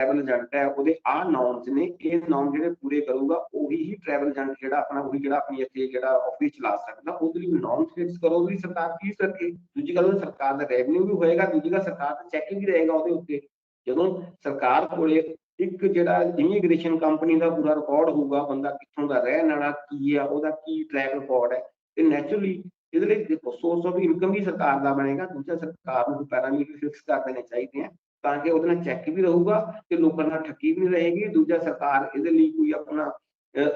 Travel agent ਹੈ, ਉਹਦੇ ਆ ਨੌਰਮਸ ਨੇ, ਇਹ ਨੌਰਮ ਜਿਹੜੇ ਪੂਰੇ ਕਰੂਗਾ, ਉਹੀ ਹੀ ਟਰੈਵਲ ਏਜੰਟ ਜਿਹੜਾ ਆਪਣਾ, ਉਹੀ ਜਿਹੜਾ ਆਪਣੀ ਇੱਥੇ ਜਿਹੜਾ ਆਫਿਸ ਚਲਾ ਸਕਦਾ, ਉਹਦੇ ਲਈ ਨੌਰਮ ਫਿਕਸ ਕਰੋ, ਉਹਦੀ ਸਰਕਾਰ ਕੀ ਸਕੇ ਦੂਜੀ ਗੱਲ, ਸਰਕਾਰ ਦਾ ਰੈਵਨਿਊ ਵੀ ਹੋਏਗਾ, ਦੂਜੀ ਗੱਲ, ਸਰਕਾਰ ਦਾ ਚੈਕਿੰਗ ਵੀ ਰਹੇਗਾ ਉਹਦੇ ਉੱਤੇ। ਜਦੋਂ ਸਰਕਾਰ ਕੋਲੇ ਇੱਕ ਜਿਹੜਾ ਇਮੀਗ੍ਰੇਸ਼ਨ ਕੰਪਨੀ ਦਾ ਪੂਰਾ ਰਿਕਾਰਡ ਹੋਊਗਾ, ਬੰਦਾ ਕਿੱਥੋਂ ਦਾ ਰਹਿਣ ਵਾਲਾ, ਕੀ ਆ, ਉਹਦਾ ਕੀ ਟਰੈਕ ਰਿਕਾਰਡ ਹੈ, ਤੇ ਨੈਚੁਰਲੀ ਇਹਦੇ ਲਈ ਸੋਰਸ ਆਫ ਇਨਕਮ ਵੀ ਸਰਕਾਰ ਦਾ ਬਣੇਗਾ, ਦੂਜਾ ਸਰਕਾਰ ਨੂੰ ਪੈਰਾਮੀਟਰ ਫਿਕਸ ਕਰ ਦੇਣੇ ਚਾਹੀਦੇ ਆ। ਤਾਂ ਕਿ ਉਹਦੇ ਨਾਲ ਚੈੱਕ ਵੀ ਰਹੂਗਾ ਤੇ ਲੋਕਾਂ ਨਾਲ ਠੱਗੀ ਵੀ ਨਹੀਂ ਰਹੇਗੀ ਦੂਜਾ ਸਰਕਾਰ ਇਹਦੇ ਲਈ ਕੋਈ ਆਪਣਾ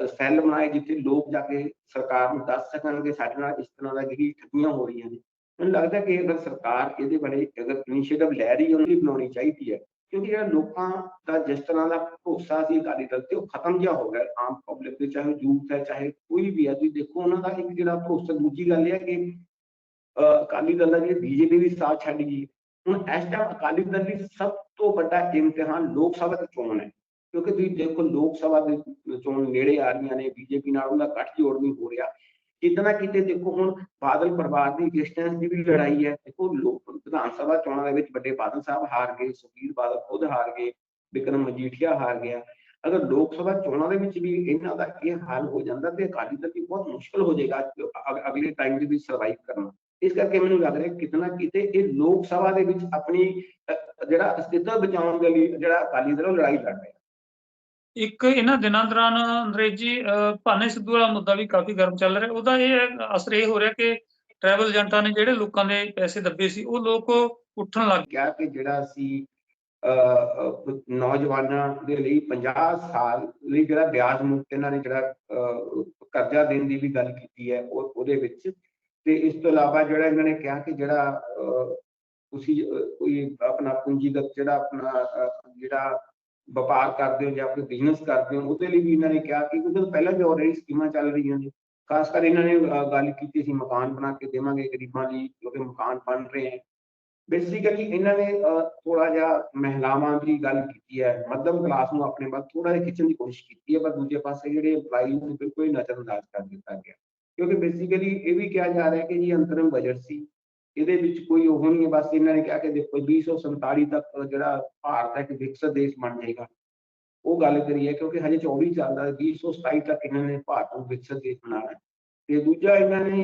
ਸੈੱਲ ਬਣਾਏ ਜਿੱਥੇ ਲੋਕ ਜਾ ਕੇ ਸਰਕਾਰ ਨੂੰ ਦੱਸ ਸਕਣ ਕਿ ਸਾਡੇ ਨਾਲ ਇਸ ਤਰ੍ਹਾਂ ਦਾ ਜਿਹੜੀ ਠੱਗੀਆਂ ਹੋ ਰਹੀਆਂ ਨੇ ਮੈਨੂੰ ਲੱਗਦਾ ਕਿ ਅਗਰ ਸਰਕਾਰ ਇਹਦੇ ਬਾਰੇ ਅਗਰ ਇਨੀਸ਼ੀਏਟਿਵ ਲੈ ਰਹੀ ਹੈ ਉਹਨੂੰ ਬਣਾਉਣੀ ਚਾਹੀਦੀ ਹੈ ਕਿਉਂਕਿ ਜਿਹੜਾ ਲੋਕਾਂ ਦਾ ਜਿਸ ਤਰ੍ਹਾਂ ਦਾ ਭਰੋਸਾ ਸੀ ਅਕਾਲੀ ਦਲ ਤੇ ਉਹ ਖਤਮ ਜਿਹਾ ਹੋ ਗਿਆ ਆਮ ਪਬਲਿਕ ਤੇ ਚਾਹੇ ਯੂਥ ਹੈ ਚਾਹੇ ਕੋਈ ਵੀ ਹੈ ਤੁਸੀਂ ਦੇਖੋ ਉਹਨਾਂ ਦਾ ਇੱਕ ਜਿਹੜਾ ਭਰੋਸਾ ਦੂਜੀ ਗੱਲ ਇਹ ਹੈ ਕਿ ਅਕਾਲੀ ਦਲ ਦਾ ਜਿਹੜੀ ਬੀਜੇਪੀ ਵੀ ਸਾਥ ਛੱਡ ਗਈ ਹੁਣ ਇਸ ਟਾਈਮ ਅਕਾਲੀ ਦਲ ਲਈ ਸਭ ਤੋਂ ਵੱਡਾ ਇਮਤਿਹਾਨ ਲੋਕ ਸਭਾ ਦੀ ਚੋਣ ਹੈ, ਕਿਉਂਕਿ ਤੁਸੀਂ ਦੇਖੋ ਲੋਕ ਸਭਾ ਦੀ ਚੋਣ ਨੇੜੇ ਆ ਰਹੀਆਂ ਨੇ, ਬੀਜੇਪੀ ਨਾਲ ਉਹਦਾ ਗੱਠ ਜੋੜ ਨਹੀਂ ਹੋ ਰਿਹਾ। ਕਿਤੇ ਨਾ ਕਿਤੇ ਦੇਖੋ ਹੁਣ ਬਾਦਲ ਪਰਿਵਾਰ ਦੀ ਐਗਜ਼ਿਸਟੈਂਸ ਦੀ ਵੀ ਲੜਾਈ ਹੈ, ਦੇਖੋ ਲੋਕ ਵਿਧਾਨ ਸਭਾ ਚੋਣਾਂ ਦੇ ਵਿੱਚ ਵੱਡੇ ਬਾਦਲ ਸਾਹਿਬ ਹਾਰ ਗਏ, ਸੁਖਬੀਰ ਬਾਦਲ ਖੁਦ ਹਾਰ ਗਏ, ਵਿਕਰਮ ਮਜੀਠੀਆ ਹਾਰ ਗਿਆ। ਅਗਰ ਲੋਕ ਸਭਾ ਚੋਣਾਂ ਦੇ ਵਿੱਚ ਵੀ ਇਹਨਾਂ ਦਾ ਇਹ ਹਾਲ ਹੋ ਜਾਂਦਾ ਤੇ ਅਕਾਲੀ ਦਲ ਦੀ ਬਹੁਤ ਮੁਸ਼ਕਲ ਹੋ ਜਾਏਗਾ ਅਗਲੇ ਟਾਈਮ ਦੇ ਵਿੱਚ ਸਰਵਾਈਵ ਕਰਨਾ। ਇਸ ਕਰਕੇ ਮੈਨੂੰ ਲੱਗ ਰਿਹਾ ਕਿਤਨਾ ਕਿਤੇ ਇਹ ਲੋਕ ਸਭਾ ਦੇ ਵਿੱਚ ਆਪਣੀ ਜਿਹੜਾ ਅਸਤਿਤਵ ਬਚਾਉਣ ਦੇ ਲਈ ਜਿਹੜਾ ਅਕਾਲੀ ਦਲ ਲੜਾਈ ਲੜ ਰਿਹਾ। ਇੱਕ ਇਹਨਾਂ ਦਿਨਾਂ ਦੌਰਾਨ ਅੰਗਰੇਜ਼ੀ ਭਾਨੇ ਸਿੱਧੂ ਵਾਲਾ ਮੁੱਦਾ ਵੀ ਕਾਫੀ ਗਰਮ ਚੱਲ ਰਿਹਾ। ਉਹਦਾ ਇਹ ਅਸਰ ਇਹ ਹੋ ਰਿਹਾ ਕਿ ਟਰੈਵਲ ਏਜੰਟਾਂ ਨੇ ਜਿਹੜੇ ਲੋਕਾਂ ਦੇ ਪੈਸੇ ਦੱਬੇ ਸੀ ਉਹ ਲੋਕ ਉੱਠਣ ਲੱਗ ਗਿਆ ਕਿ ਜਿਹੜਾ ਅਸੀਂ ਨੌਜਵਾਨਾਂ ਦੇ ਲਈ 50 ਸਾਲ ਲਈ ਜਿਹੜਾ ਵਿਆਜ ਮੁਕਤ ਇਹਨਾਂ ਨੇ ਜਿਹੜਾ ਕਰਜ਼ਾ ਦੇਣ ਦੀ ਵੀ ਗੱਲ ਕੀਤੀ ਹੈ ਉਹਦੇ ਵਿੱਚ ਤੇ ਇਸ ਤੋਂ ਇਲਾਵਾ ਜਿਹੜਾ ਇਹਨਾਂ ਨੇ ਕਿਹਾ ਕਿ ਜਿਹੜਾ ਤੁਸੀਂ ਕੋਈ ਆਪਣਾ ਪੂੰਜੀਗਤ ਜਿਹੜਾ ਆਪਣਾ ਜਿਹੜਾ ਵਪਾਰ ਕਰਦੇ ਹੋ ਜਾਂ ਕੋਈ ਬਿਜ਼ਨਸ ਕਰਦੇ ਹੋ, ਉਹਦੇ ਲਈ ਵੀ ਇਹਨਾਂ ਨੇ ਕਿਹਾ ਕਿ ਕਿਉਂਕਿ ਪਹਿਲਾਂ ਵੀ ਆਲਰੇਡੀ ਸਕੀਮਾਂ ਚੱਲ ਰਹੀਆਂ ਨੇ। ਖਾਸ ਕਰ ਇਹਨਾਂ ਨੇ ਗੱਲ ਕੀਤੀ ਸੀ ਮਕਾਨ ਬਣਾ ਕੇ ਦੇਵਾਂਗੇ ਗਰੀਬਾਂ ਲਈ, ਕਿਉਂਕਿ ਮਕਾਨ ਬਣ ਰਹੇ ਹਨ ਬੇਸਿਕਲੀ ਇਹਨਾਂ ਨੇ ਥੋੜਾ ਜਿਹਾ ਮਹਿਲਾਵਾਂ ਦੀ ਗੱਲ ਕੀਤੀ ਹੈ, ਮੱਧਮ ਕਲਾਸ ਨੂੰ ਆਪਣੇ ਵੱਲ ਥੋੜਾ ਜਿਹਾ ਖਿੱਚਣ ਦੀ ਕੋਸ਼ਿਸ਼ ਕੀਤੀ ਹੈ, ਪਰ ਦੂਜੇ ਪਾਸੇ ਜਿਹੜੇ EMPLOYEES ਨੂੰ ਬਿਲਕੁਲ ਹੀ ਨਜ਼ਰਅੰਦਾਜ਼ ਕਰ ਦਿੱਤਾ ਗਿਆ। ਕਿਉਂਕਿ ਬੇਸਿਕਲੀ ਇਹ ਵੀ ਕਿਹਾ ਜਾ ਰਿਹਾ ਕਿ ਜੀ ਅੰਤਰਮ ਬਜਟ ਸੀ, ਇਹਦੇ ਵਿੱਚ ਕੋਈ ਉਹ ਨਹੀਂ ਹੈ, ਬਸ ਇਹਨਾਂ ਨੇ ਕਿਹਾ ਕਿ ਦੇਖੋ 2047 ਤੱਕ ਜਿਹੜਾ ਭਾਰਤ ਇੱਕ ਵਿਕਸਿਤ ਦੇਸ਼ ਬਣ ਜਾਏਗਾ। ਉਹ ਗੱਲ ਕਰੀਏ ਕਿਉਂਕਿ ਹਜੇ 24 ਚੱਲਦਾ 2027 ਤੱਕ ਇਹਨਾਂ ਨੇ ਭਾਰਤ ਨੂੰ ਵਿਕਸਿਤ ਦੇਸ਼ ਬਣਾਉਣਾ ਤੇ ਦੂਜਾ ਇਹਨਾਂ ਨੇ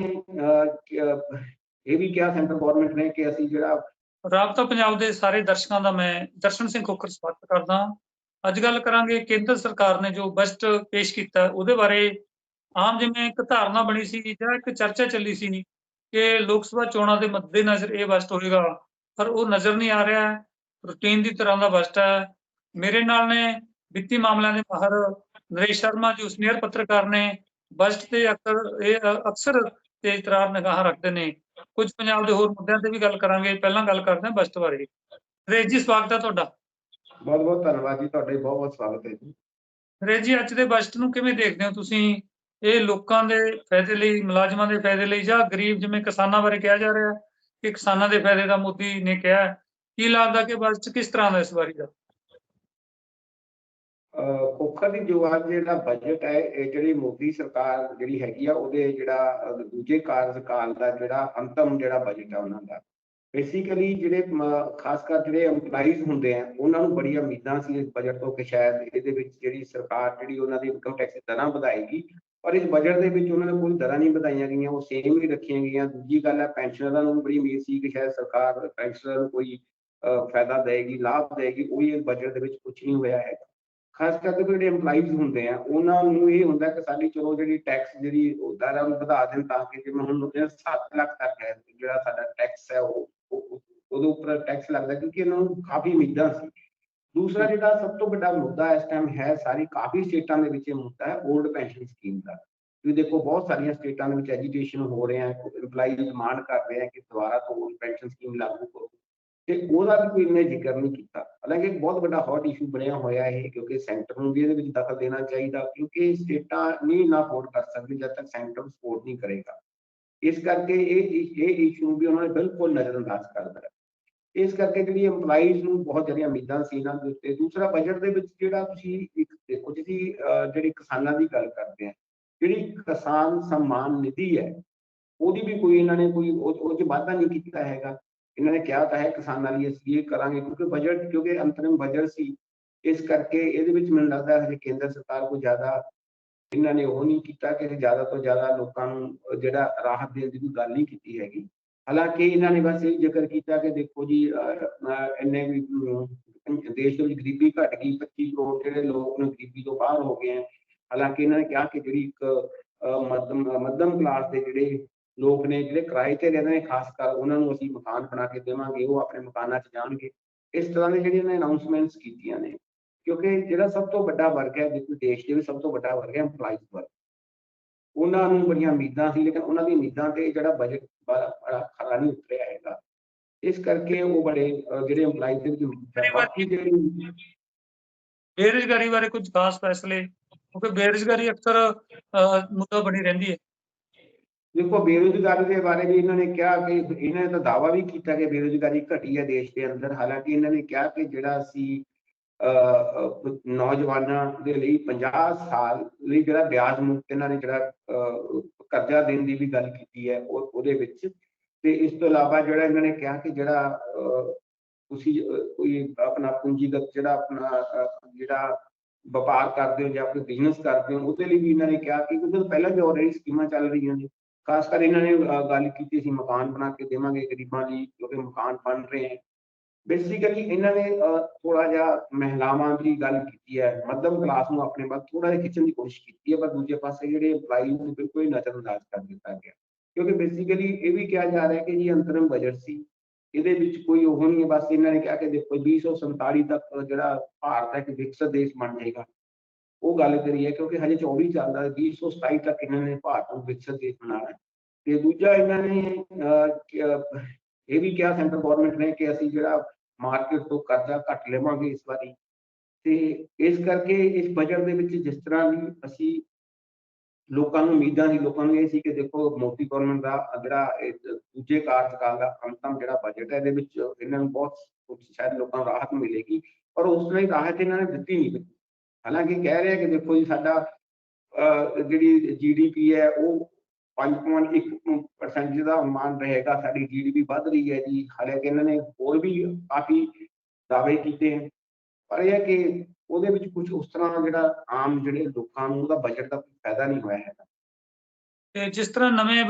ਇਹ ਵੀ ਕਿਹਾ ਸੈਂਟਰ ਗਵਰਨਮੈਂਟ ਨੇ ਕਿ ਅਸੀਂ ਜਿਹੜਾ ਰਾਬਤਾ ਪੰਜਾਬ ਦੇ ਸਾਰੇ ਦਰਸ਼ਕਾਂ ਦਾ ਮੈਂ ਦਰਸ਼ਨ ਸਿੰਘ ਖੋਖਰ ਸਵਾਗਤ ਕਰਦਾ ਅੱਜ ਗੱਲ ਕਰਾਂਗੇ ਕੇਂਦਰ ਸਰਕਾਰ ਨੇ ਜੋ ਬਜਟ ਪੇਸ਼ ਕੀਤਾ, ਉਹਦੇ ਬਾਰੇ ਆਮ ਜਿਵੇਂ ਇੱਕ ਧਾਰਨਾ ਬਣੀ ਸੀ ਜਾਂ ਇੱਕ ਚਰਚਾ ਚੱਲੀ ਸੀ ਕਿ ਲੋਕ ਸਭਾ ਚੋਣਾਂ ਦੇ ਮੱਦੇ ਨਜ਼ਰ ਇਹ ਬਜਟ ਹੋਏਗਾ ਪਰ ਉਹ ਨਜ਼ਰ ਨਹੀਂ ਆ ਰਿਹਾ ਰੂਟੀਨ ਦੀ ਤਰ੍ਹਾਂ ਦਾ ਬਜਟ ਹੈ। ਮੇਰੇ ਨਾਲ ਨੇ ਵਿੱਤੀ ਮਾਮਲਿਆਂ ਦੇ ਮਾਹਰ ਨਰੇਸ਼ ਸ਼ਰਮਾ ਜੋ ਸੀਨੀਅਰ ਪੱਤਰਕਾਰ ਨੇ ਬਜਟ ਤੇ ਅਕਸਰ ਇਹ ਅਕਸਰ ਤੇ ਇਤਰਾਰ ਨਿਗਾਹ ਰੱਖਦੇ ਨੇ। ਕੁਝ ਪੰਜਾਬ ਦੇ ਹੋਰ ਮੁੱਦਿਆਂ ਤੇ ਵੀ ਗੱਲ ਕਰਾਂਗੇ। ਪਹਿਲਾਂ ਗੱਲ ਕਰਦੇ ਹਾਂ ਬਜਟ ਬਾਰੇ। ਨਰੇਸ਼ ਜੀ ਸਵਾਗਤ ਹੈ ਤੁਹਾਡਾ। ਬਹੁਤ ਬਹੁਤ ਧੰਨਵਾਦ ਜੀ। ਤੁਹਾਡਾ ਬਹੁਤ ਬਹੁਤ ਸਵਾਗਤ ਹੈ ਜੀ। ਨਰੇਸ਼ ਜੀ ਅੱਜ ਦੇ ਬਜਟ ਨੂੰ ਕਿਵੇਂ ਦੇਖਦੇ ਹੋ ਤੁਸੀਂ? ਇਹ ਲੋਕਾਂ ਦੇ ਫਾਇਦੇ ਲਈ, ਮੁਲਾਜ਼ਮਾਂ ਦੇ ਫਾਇਦੇ ਲਈ ਜਾਂ ਗਰੀਬ, ਜਿਵੇਂ ਕਿਸਾਨਾਂ ਬਾਰੇ ਕਿਹਾ ਜਾ ਰਿਹਾ ਕਿ ਕਿਸਾਨਾਂ ਦੇ ਫਾਇਦੇ ਦਾ ਮੋਦੀ ਨੇ ਕਿਹਾ ਕੀ ਲੱਗਦਾ ਕਿ ਬਜਟ ਕਿਸ ਤਰ੍ਹਾਂ ਦਾ ਇਸ ਵਾਰੀ ਦਾ? ਖੋਖਰ ਦੀ ਜੋ ਜਿਹੜਾ ਬਜਟ ਹੈ, ਇਹ ਜਿਹੜੀ ਮੋਦੀ ਸਰਕਾਰ ਜਿਹੜੀ ਹੈਗੀ ਆ, ਉਹਦੇ ਜਿਹੜਾ ਦੂਜੇ ਕਾਰਜਕਾਲ ਦਾ ਜਿਹੜਾ ਅੰਤਮ ਜਿਹੜਾ ਬਜਟ ਆ ਉਹਨਾਂ ਦਾ। ਬੇਸਿਕਲੀ ਜਿਹੜੇ ਖਾਸ ਕਰ ਜਿਹੜੇ EMPLOYEES ਹੁੰਦੇ ਆ, ਉਹਨਾਂ ਨੂੰ ਬੜੀਆਂ ਉਮੀਦਾਂ ਸੀ ਇਸ ਬਜਟ ਤੋਂ ਕਿ ਸ਼ਾਇਦ ਇਹਦੇ ਵਿੱਚ ਜਿਹੜੀ ਸਰਕਾਰ ਜਿਹੜੀ ਉਹਨਾਂ ਦੀ ਇਨਕਮ ਟੈਕਸ ਦਰਾਂ ਵਧਾਏਗੀ ਪਰ ਇਸ ਬਜਟ ਦੇ ਵਿੱਚ ਉਹਨਾਂ ਨੇ ਕੋਈ ਦਰਾਂ ਨਹੀਂ ਵਧਾਈਆਂ ਗਈਆਂ, ਉਹ ਸੇਮ ਹੀ ਰੱਖੀਆਂ ਗਈਆਂ। ਦੂਜੀ ਗੱਲ ਹੈ ਪੈਨਸ਼ਨਰਾਂ ਨੂੰ ਬੜੀ ਉਮੀਦ ਸੀ ਕਿ ਸ਼ਾਇਦ ਸਰਕਾਰ ਪੈਨਸ਼ਨਰਾਂ ਨੂੰ ਕੋਈ ਫਾਇਦਾ ਦੇਗੀ ਲਾਭ ਦੇਗੀ ਉਹ ਇਸ ਬਜਟ ਦੇ ਵਿੱਚ ਕੁਝ ਨਹੀਂ ਹੋਇਆ ਹੈ ਖਾਸ ਕਰਕੇ ਜਿਹੜੇ EMPLOYEES ਹੁੰਦੇ ਆ, ਉਹਨਾਂ ਨੂੰ ਇਹ ਹੁੰਦਾ ਕਿ ਸਾਡੀ ਚਲੋ ਜਿਹੜੀ ਟੈਕਸ ਜਿਹੜੀ ਦਰਾਂ ਨੂੰ ਵਧਾ ਦੇਣ ਤਾਂ ਕਿ ਜਿਵੇਂ ਹੁਣ 7 ਲੱਖ ਤੱਕ ਹੈ, ਜਿਹੜਾ ਸਾਡਾ ਟੈਕਸ ਹੈ ਉਹ ਉਹਦੇ ਉੱਪਰ ਟੈਕਸ ਲੱਗਦਾ ਕਿਉਂਕਿ ਇਹਨਾਂ ਨੂੰ ਕਾਫੀ ਉਮੀਦਾਂ ਸੀ। ਦੂਸਰਾ ਜਿਹੜਾ ਸਭ ਤੋਂ ਵੱਡਾ ਮੁੱਦਾ ਇਸ ਟਾਈਮ ਹੈ ਸਾਰੀ, ਕਾਫੀ ਸਟੇਟਾਂ ਦੇ ਵਿੱਚ ਇਹ ਮੁੱਦਾ ਹੈ 올ਡ ਪੈਨਸ਼ਨ ਸਕੀਮ ਦਾ। ਤੁਸੀਂ ਦੇਖੋ ਬਹੁਤ ਸਾਰੀਆਂ ਸਟੇਟਾਂ ਦੇ ਵਿੱਚ ਐਜੀਟੇਸ਼ਨ ਹੋ ਰਿਹਾ ਹੈ EMPLOYEES ਡਿਮਾਂਡ ਕਰ ਰਹੇ ਆ ਕਿ ਦੁਬਾਰਾ ਤੋਂ 올ਡ ਪੈਨਸ਼ਨ ਸਕੀਮ ਲਾਗੂ ਕਰੋ। ਤੇ ਉਹਦਾ ਵੀ ਕੋਈ ਇਹਨੇ ਜ਼ਿਕਰ ਨਹੀਂ ਕੀਤਾ। ਹਾਲਾਂਕਿ ਇੱਕ ਬਹੁਤ ਵੱਡਾ ਹੌਟ ਇਸ਼ੂ ਬਣਿਆ ਹੋਇਆ ਇਹ, ਕਿਉਂਕਿ ਸੈਂਟਰ ਨੂੰ ਵੀ ਇਹਦੇ ਵਿੱਚ ਦਖਲ ਦੇਣਾ ਚਾਹੀਦਾ, ਕਿਉਂਕਿ ਸਟੇਟਾਂ ਨਹੀਂ ਨਾ ਅਫੋਰਡ ਕਰ ਸਕਦੀ ਜਦ ਤੱਕ ਸੈਂਟਰ ਸਪੋਰਟ ਨਹੀਂ ਕਰੇਗਾ। ਇਸ ਕਰਕੇ ਇਹ ਇਹ ਇਸ਼ੂ ਵੀ ਉਹਨਾਂ ਨੇ ਬਿਲਕੁਲ ਨਜ਼ਰਅੰਦਾਜ਼ ਕਰ ਦਿੱਤਾ। ਇਸ ਕਰਕੇ ਜਿਹੜੀ EMPLOYEES ਨੂੰ ਬਹੁਤ ਜ਼ਿਆਦਾ ਉਮੀਦਾਂ ਸੀ ਇਹਨਾਂ ਦੇ ਉੱਤੇ। ਦੂਸਰਾ ਬਜਟ ਦੇ ਵਿੱਚ ਜਿਹੜਾ ਤੁਸੀਂ ਇੱਕ ਦੇਖੋ ਜੀ ਜਿਹੜੀ ਕਿਸਾਨਾਂ ਦੀ ਗੱਲ ਕਰਦੇ ਆ, ਜਿਹੜੀ ਕਿਸਾਨ ਸਨਮਾਨ ਨਿਧੀ ਹੈ, ਉਹਦੀ ਵੀ ਕੋਈ ਇਹਨਾਂ ਨੇ ਕੋਈ ਉਹ ਚ ਵਾਅਦਾ ਨਹੀਂ ਕੀਤਾ ਹੈਗਾ। ਇਹਨਾਂ ਨੇ ਕਿਹਾ ਤਾਂ ਹੈ ਕਿਸਾਨਾਂ ਲਈ ਅਸੀਂ ਇਹ ਕਰਾਂਗੇ ਕਿਉਂਕਿ ਬਜਟ ਕਿਉਂਕਿ ਅੰਤਰਿਮ ਬਜਟ ਸੀ। ਇਸ ਕਰਕੇ ਇਹਦੇ ਵਿੱਚ ਮੈਨੂੰ ਲੱਗਦਾ ਹੈ ਕੇਂਦਰ ਸਰਕਾਰ ਕੋਈ ਜ਼ਿਆਦਾ ਇਹਨਾਂ ਨੇ ਉਹ ਨਹੀਂ ਕੀਤਾ ਕਿ ਜ਼ਿਆਦਾ ਤੋਂ ਜ਼ਿਆਦਾ ਲੋਕਾਂ ਨੂੰ ਜਿਹੜਾ ਰਾਹਤ ਦੇਣ ਦੀ ਕੋਈ ਗੱਲ ਨਹੀਂ ਕੀਤੀ ਹੈਗੀ। ਹਾਲਾਂਕਿ ਇਹਨਾਂ ਨੇ ਬਸ ਇਹ ਜ਼ਿਕਰ ਕੀਤਾ ਕਿ ਦੇਖੋ ਜੀ ਇੰਨੇ ਵੀ ਦੇਸ਼ ਦੇ ਵਿੱਚ ਗਰੀਬੀ ਘਟ ਗਈ 25 ਕਰੋੜ ਜਿਹੜੇ ਲੋਕ ਨੇ ਗਰੀਬੀ ਤੋਂ ਬਾਹਰ ਹੋ ਗਏ ਹੈ ਹਾਲਾਂਕਿ ਇਹਨਾਂ ਨੇ ਕਿਹਾ ਕਿ ਜਿਹੜੀ ਇੱਕ ਅਹ, ਮੱਧਮ ਮੱਧਮ ਕਲਾਸ ਦੇ ਜਿਹੜੇ ਲੋਕ ਨੇ ਜਿਹੜੇ ਕਿਰਾਏ ਤੇ ਰਹਿੰਦੇ ਨੇ ਖਾਸ ਕਰ ਉਹਨਾਂ ਨੂੰ ਅਸੀਂ ਮਕਾਨ ਬਣਾ ਕੇ ਦੇਵਾਂਗੇ ਉਹ ਆਪਣੇ ਮਕਾਨਾਂ 'ਚ ਜਾਣਗੇ। ਇਸ ਤਰ੍ਹਾਂ ਦੇ ਜਿਹੜੀਆਂ ਨੇ ਅਨਾਉਂਸਮੈਂਟਸ ਕੀਤੀਆਂ ਨੇ ਕਿਉਂਕਿ ਜਿਹੜਾ ਸਭ ਤੋਂ ਵੱਡਾ ਵਰਗ ਹੈ ਜਿਸ ਦੇਸ਼ ਦੇ ਵਿੱਚ ਸਭ ਤੋਂ ਵੱਡਾ ਵਰਗ ਹੈ EMPLOYEES ਵਰਗ ਉਹਨਾਂ ਨੂੰ ਬੜੀਆਂ ਉਮੀਦਾਂ ਸੀ ਲੇਕਿਨ ਉਹਨਾਂ ਦੀ ਉਮੀਦਾਂ ਤੇ ਜਿਹੜਾ ਬਜਟ ਬੜਾ ਬੜਾ ਖਰਾ ਨਹੀਂ ਉਤਰਿਆ ਹੈਗਾ। ਇਸ ਕਰਕੇ ਉਹ ਬੜੇ ਅਹ, ਜਿਹੜੇ EMPLOYEES ਦੇ ਵਿੱਚ ਉਮੀਦਾਂ ਬਾਕੀ ਜਿਹੜੀ ਬੇਰੁਜ਼ਗਾਰੀ ਬਾਰੇ ਕੁਝ ਖਾਸ ਫੈਸਲੇ ਕਿਉਂਕਿ ਬੇਰੁਜ਼ਗਾਰੀ ਅਕਸਰ ਅਹ, ਮੁੱਦਾ ਬਣੀ ਰਹਿੰਦੀ ਹੈ। ਦੇਖੋ ਬੇਰੁਜ਼ਗਾਰੀ ਦੇ ਬਾਰੇ ਵੀ ਇਹਨਾਂ ਨੇ ਕਿਹਾ ਕਿ ਇਹਨਾਂ ਨੇ ਤਾਂ ਦਾਵਾ ਵੀ ਕੀਤਾ ਕਿ ਬੇਰੁਜ਼ਗਾਰੀ ਘਟੀ ਹੈ ਦੇਸ਼ ਦੇ ਅੰਦਰ। ਹਾਲਾਂਕਿ ਇਹਨਾਂ ਨੇ ਕਿਹਾ ਕਿ ਜਿਹੜਾ ਅਸੀਂ ਅਹ, ਅਹ, ਨੌਜਵਾਨਾਂ ਦੇ ਲਈ 50 ਸਾਲ ਲਈ ਜਿਹੜਾ ਵਿਆਜ ਮੁਕਤ ਇਹਨਾਂ ਨੇ ਜਿਹੜਾ ਕਰਜ਼ਾ ਦੇਣ ਦੀ ਵੀ ਗੱਲ ਕੀਤੀ ਹੈ ਉਹ, ਉਹਦੇ ਵਿੱਚ। ਤੇ ਇਸ ਤੋਂ ਇਲਾਵਾ ਜਿਹੜਾ ਇਹਨਾਂ ਨੇ ਕਿਹਾ ਕਿ ਜਿਹੜਾ ਤੁਸੀਂ ਕੋਈ ਆਪਣਾ ਪੂੰਜੀਗਤ ਜਿਹੜਾ ਆਪਣਾ ਜਿਹੜਾ ਵਪਾਰ ਕਰਦੇ ਹੋ ਜਾਂ ਕੋਈ ਬਿਜ਼ਨਸ ਕਰਦੇ ਹੋ, ਉਹਦੇ ਲਈ ਵੀ ਇਹਨਾਂ ਨੇ ਕਿਹਾ ਕਿ ਉਹਦੇ ਪਹਿਲਾਂ ਵੀ ਆਲਰੇਡੀ ਸਕੀਮਾਂ ਚੱਲ ਰਹੀਆਂ ਨੇ। ਖਾਸ ਕਰ ਇਹਨਾਂ ਨੇ ਗੱਲ ਕੀਤੀ ਸੀ ਮਕਾਨ ਬਣਾ ਕੇ ਦੇਵਾਂਗੇ ਗਰੀਬਾਂ ਲਈ, ਕਿਉਂਕਿ ਮਕਾਨ ਬਣ ਰਹੇ ਹੈ। ਬੇਸਿਕਲੀ ਇਹਨਾਂ ਨੇ ਥੋੜਾ ਜਿਹਾ ਮਹਿਲਾਵਾਂ ਦੀ ਗੱਲ ਕੀਤੀ ਹੈ ਮੱਧਮ ਕਲਾਸ ਨੂੰ ਆਪਣੇ ਵੱਲ ਥੋੜਾ ਜਿਹਾ ਖਿੱਚਣ ਦੀ ਕੋਸ਼ਿਸ਼ ਕੀਤੀ ਹੈ ਪਰ ਦੂਜੇ ਪਾਸੇ ਜਿਹੜੇ EMPLOYEES ਨੂੰ ਬਿਲਕੁਲ ਹੀ ਨਜ਼ਰਅੰਦਾਜ਼ ਕਰ ਦਿੱਤਾ ਗਿਆ। ਕਿਉਂਕਿ ਬੇਸਿਕਲੀ ਇਹ ਵੀ ਕਿਹਾ ਜਾ ਰਿਹਾ ਕਿ ਜੀ ਅੰਤਰਮ ਬਜਟ ਸੀ ਇਹਦੇ ਵਿੱਚ ਕੋਈ ਉਹ ਨਹੀਂ ਹੈ ਬਸ ਇਹਨਾਂ ਨੇ ਕਿਹਾ ਕਿ ਦੇਖੋ 2047 ਤੱਕ ਜਿਹੜਾ ਭਾਰਤ ਇੱਕ ਵਿਕਸਿਤ ਦੇਸ਼ ਬਣ ਜਾਏਗਾ। ਉਹ ਗੱਲ ਕਰੀ ਹੈ ਕਿਉਂਕਿ ਹਜੇ 24 ਚੱਲਦਾ ਹੈ 2027 ਤੱਕ ਇਹਨਾਂ ਨੇ ਭਾਰਤ ਨੂੰ ਵਿਕਸਿਤ ਦੇਸ਼ ਬਣਾਉਣਾ ਤੇ ਦੂਜਾ ਇਹਨਾਂ ਨੇ ਅਹ, ਇਹ ਵੀ ਕਿਹਾ ਸੈਂਟਰ ਗਵਰਨਮੈਂਟ ਨੇ ਕਿ ਅਸੀਂ ਜਿਹੜਾ ਮਾਰਕੀਟ ਤੋਂ ਕਰਜ਼ਾ ਘੱਟ ਲਵਾਂਗੇ ਇਸ ਵਾਰੀ। ਤੇ ਇਸ ਕਰਕੇ ਇਸ ਬਜਟ ਦੇ ਵਿੱਚ ਜਿਸ ਤਰ੍ਹਾਂ ਵੀ ਅਸੀਂ ਲੋਕਾਂ ਨੂੰ ਉਮੀਦਾਂ ਸੀ ਲੋਕਾਂ ਨੂੰ ਇਹ ਸੀ ਕਿ ਦੇਖੋ ਮੋਦੀ ਗਵਰਨਮੈਂਟ ਦਾ ਜਿਹੜਾ ਦੂਜੇ ਕਾਰਜਕਾਲ ਦਾ ਅੰਤਮ ਜਿਹੜਾ ਬਜਟ ਹੈ ਇਹਦੇ ਵਿੱਚ ਇਹਨਾਂ ਨੂੰ ਬਹੁਤ ਕੁਝ ਸ਼ਾਇਦ ਲੋਕਾਂ ਨੂੰ ਰਾਹਤ ਮਿਲੇਗੀ ਪਰ ਉਸ ਤਰ੍ਹਾਂ ਹੀ ਰਾਹਤ ਇਹਨਾਂ ਨੇ ਦਿੱਤੀ ਨਹੀਂ ਦਿੱਤੀ ਹਾਲਾਂਕਿ ਕਹਿ ਰਿਹਾ ਕਿ ਦੇਖੋ ਜੀ ਸਾਡਾ ਅਹ, ਜਿਹੜੀ ਜੀਡੀਪੀ ਹੈ ਉਹ 5.1% ਦਾ ਅਨੁਮਾਨ ਰਹੇਗਾ ਸਾਡੀ ਜੀਡੀਪੀ ਵੱਧ ਰਹੀ ਹੈ ਜੀ। ਹਾਲਾਂਕਿ ਇਹਨਾਂ ਨੇ ਹੋਰ ਵੀ ਕਾਫੀ ਦਾਅਵੇ ਕੀਤੇ ਹਨ। ਪਰ ਇਹ ਹੈ ਕਿ ਉਹਦੇ ਵਿੱਚ ਕੁਝ ਉਸ ਤਰ੍ਹਾਂ ਜਿਹੜਾ ਆਮ ਜਿਹੜੇ ਲੋਕਾਂ ਨੂੰ ਉਹਦਾ ਬਜਟ ਦਾ ਕੋਈ ਫਾਇਦਾ ਨਹੀਂ ਹੋਇਆ ਹੈਗਾ। ਤੇ ਜਿਸ ਤਰ੍ਹਾਂ ਨਵੇਂ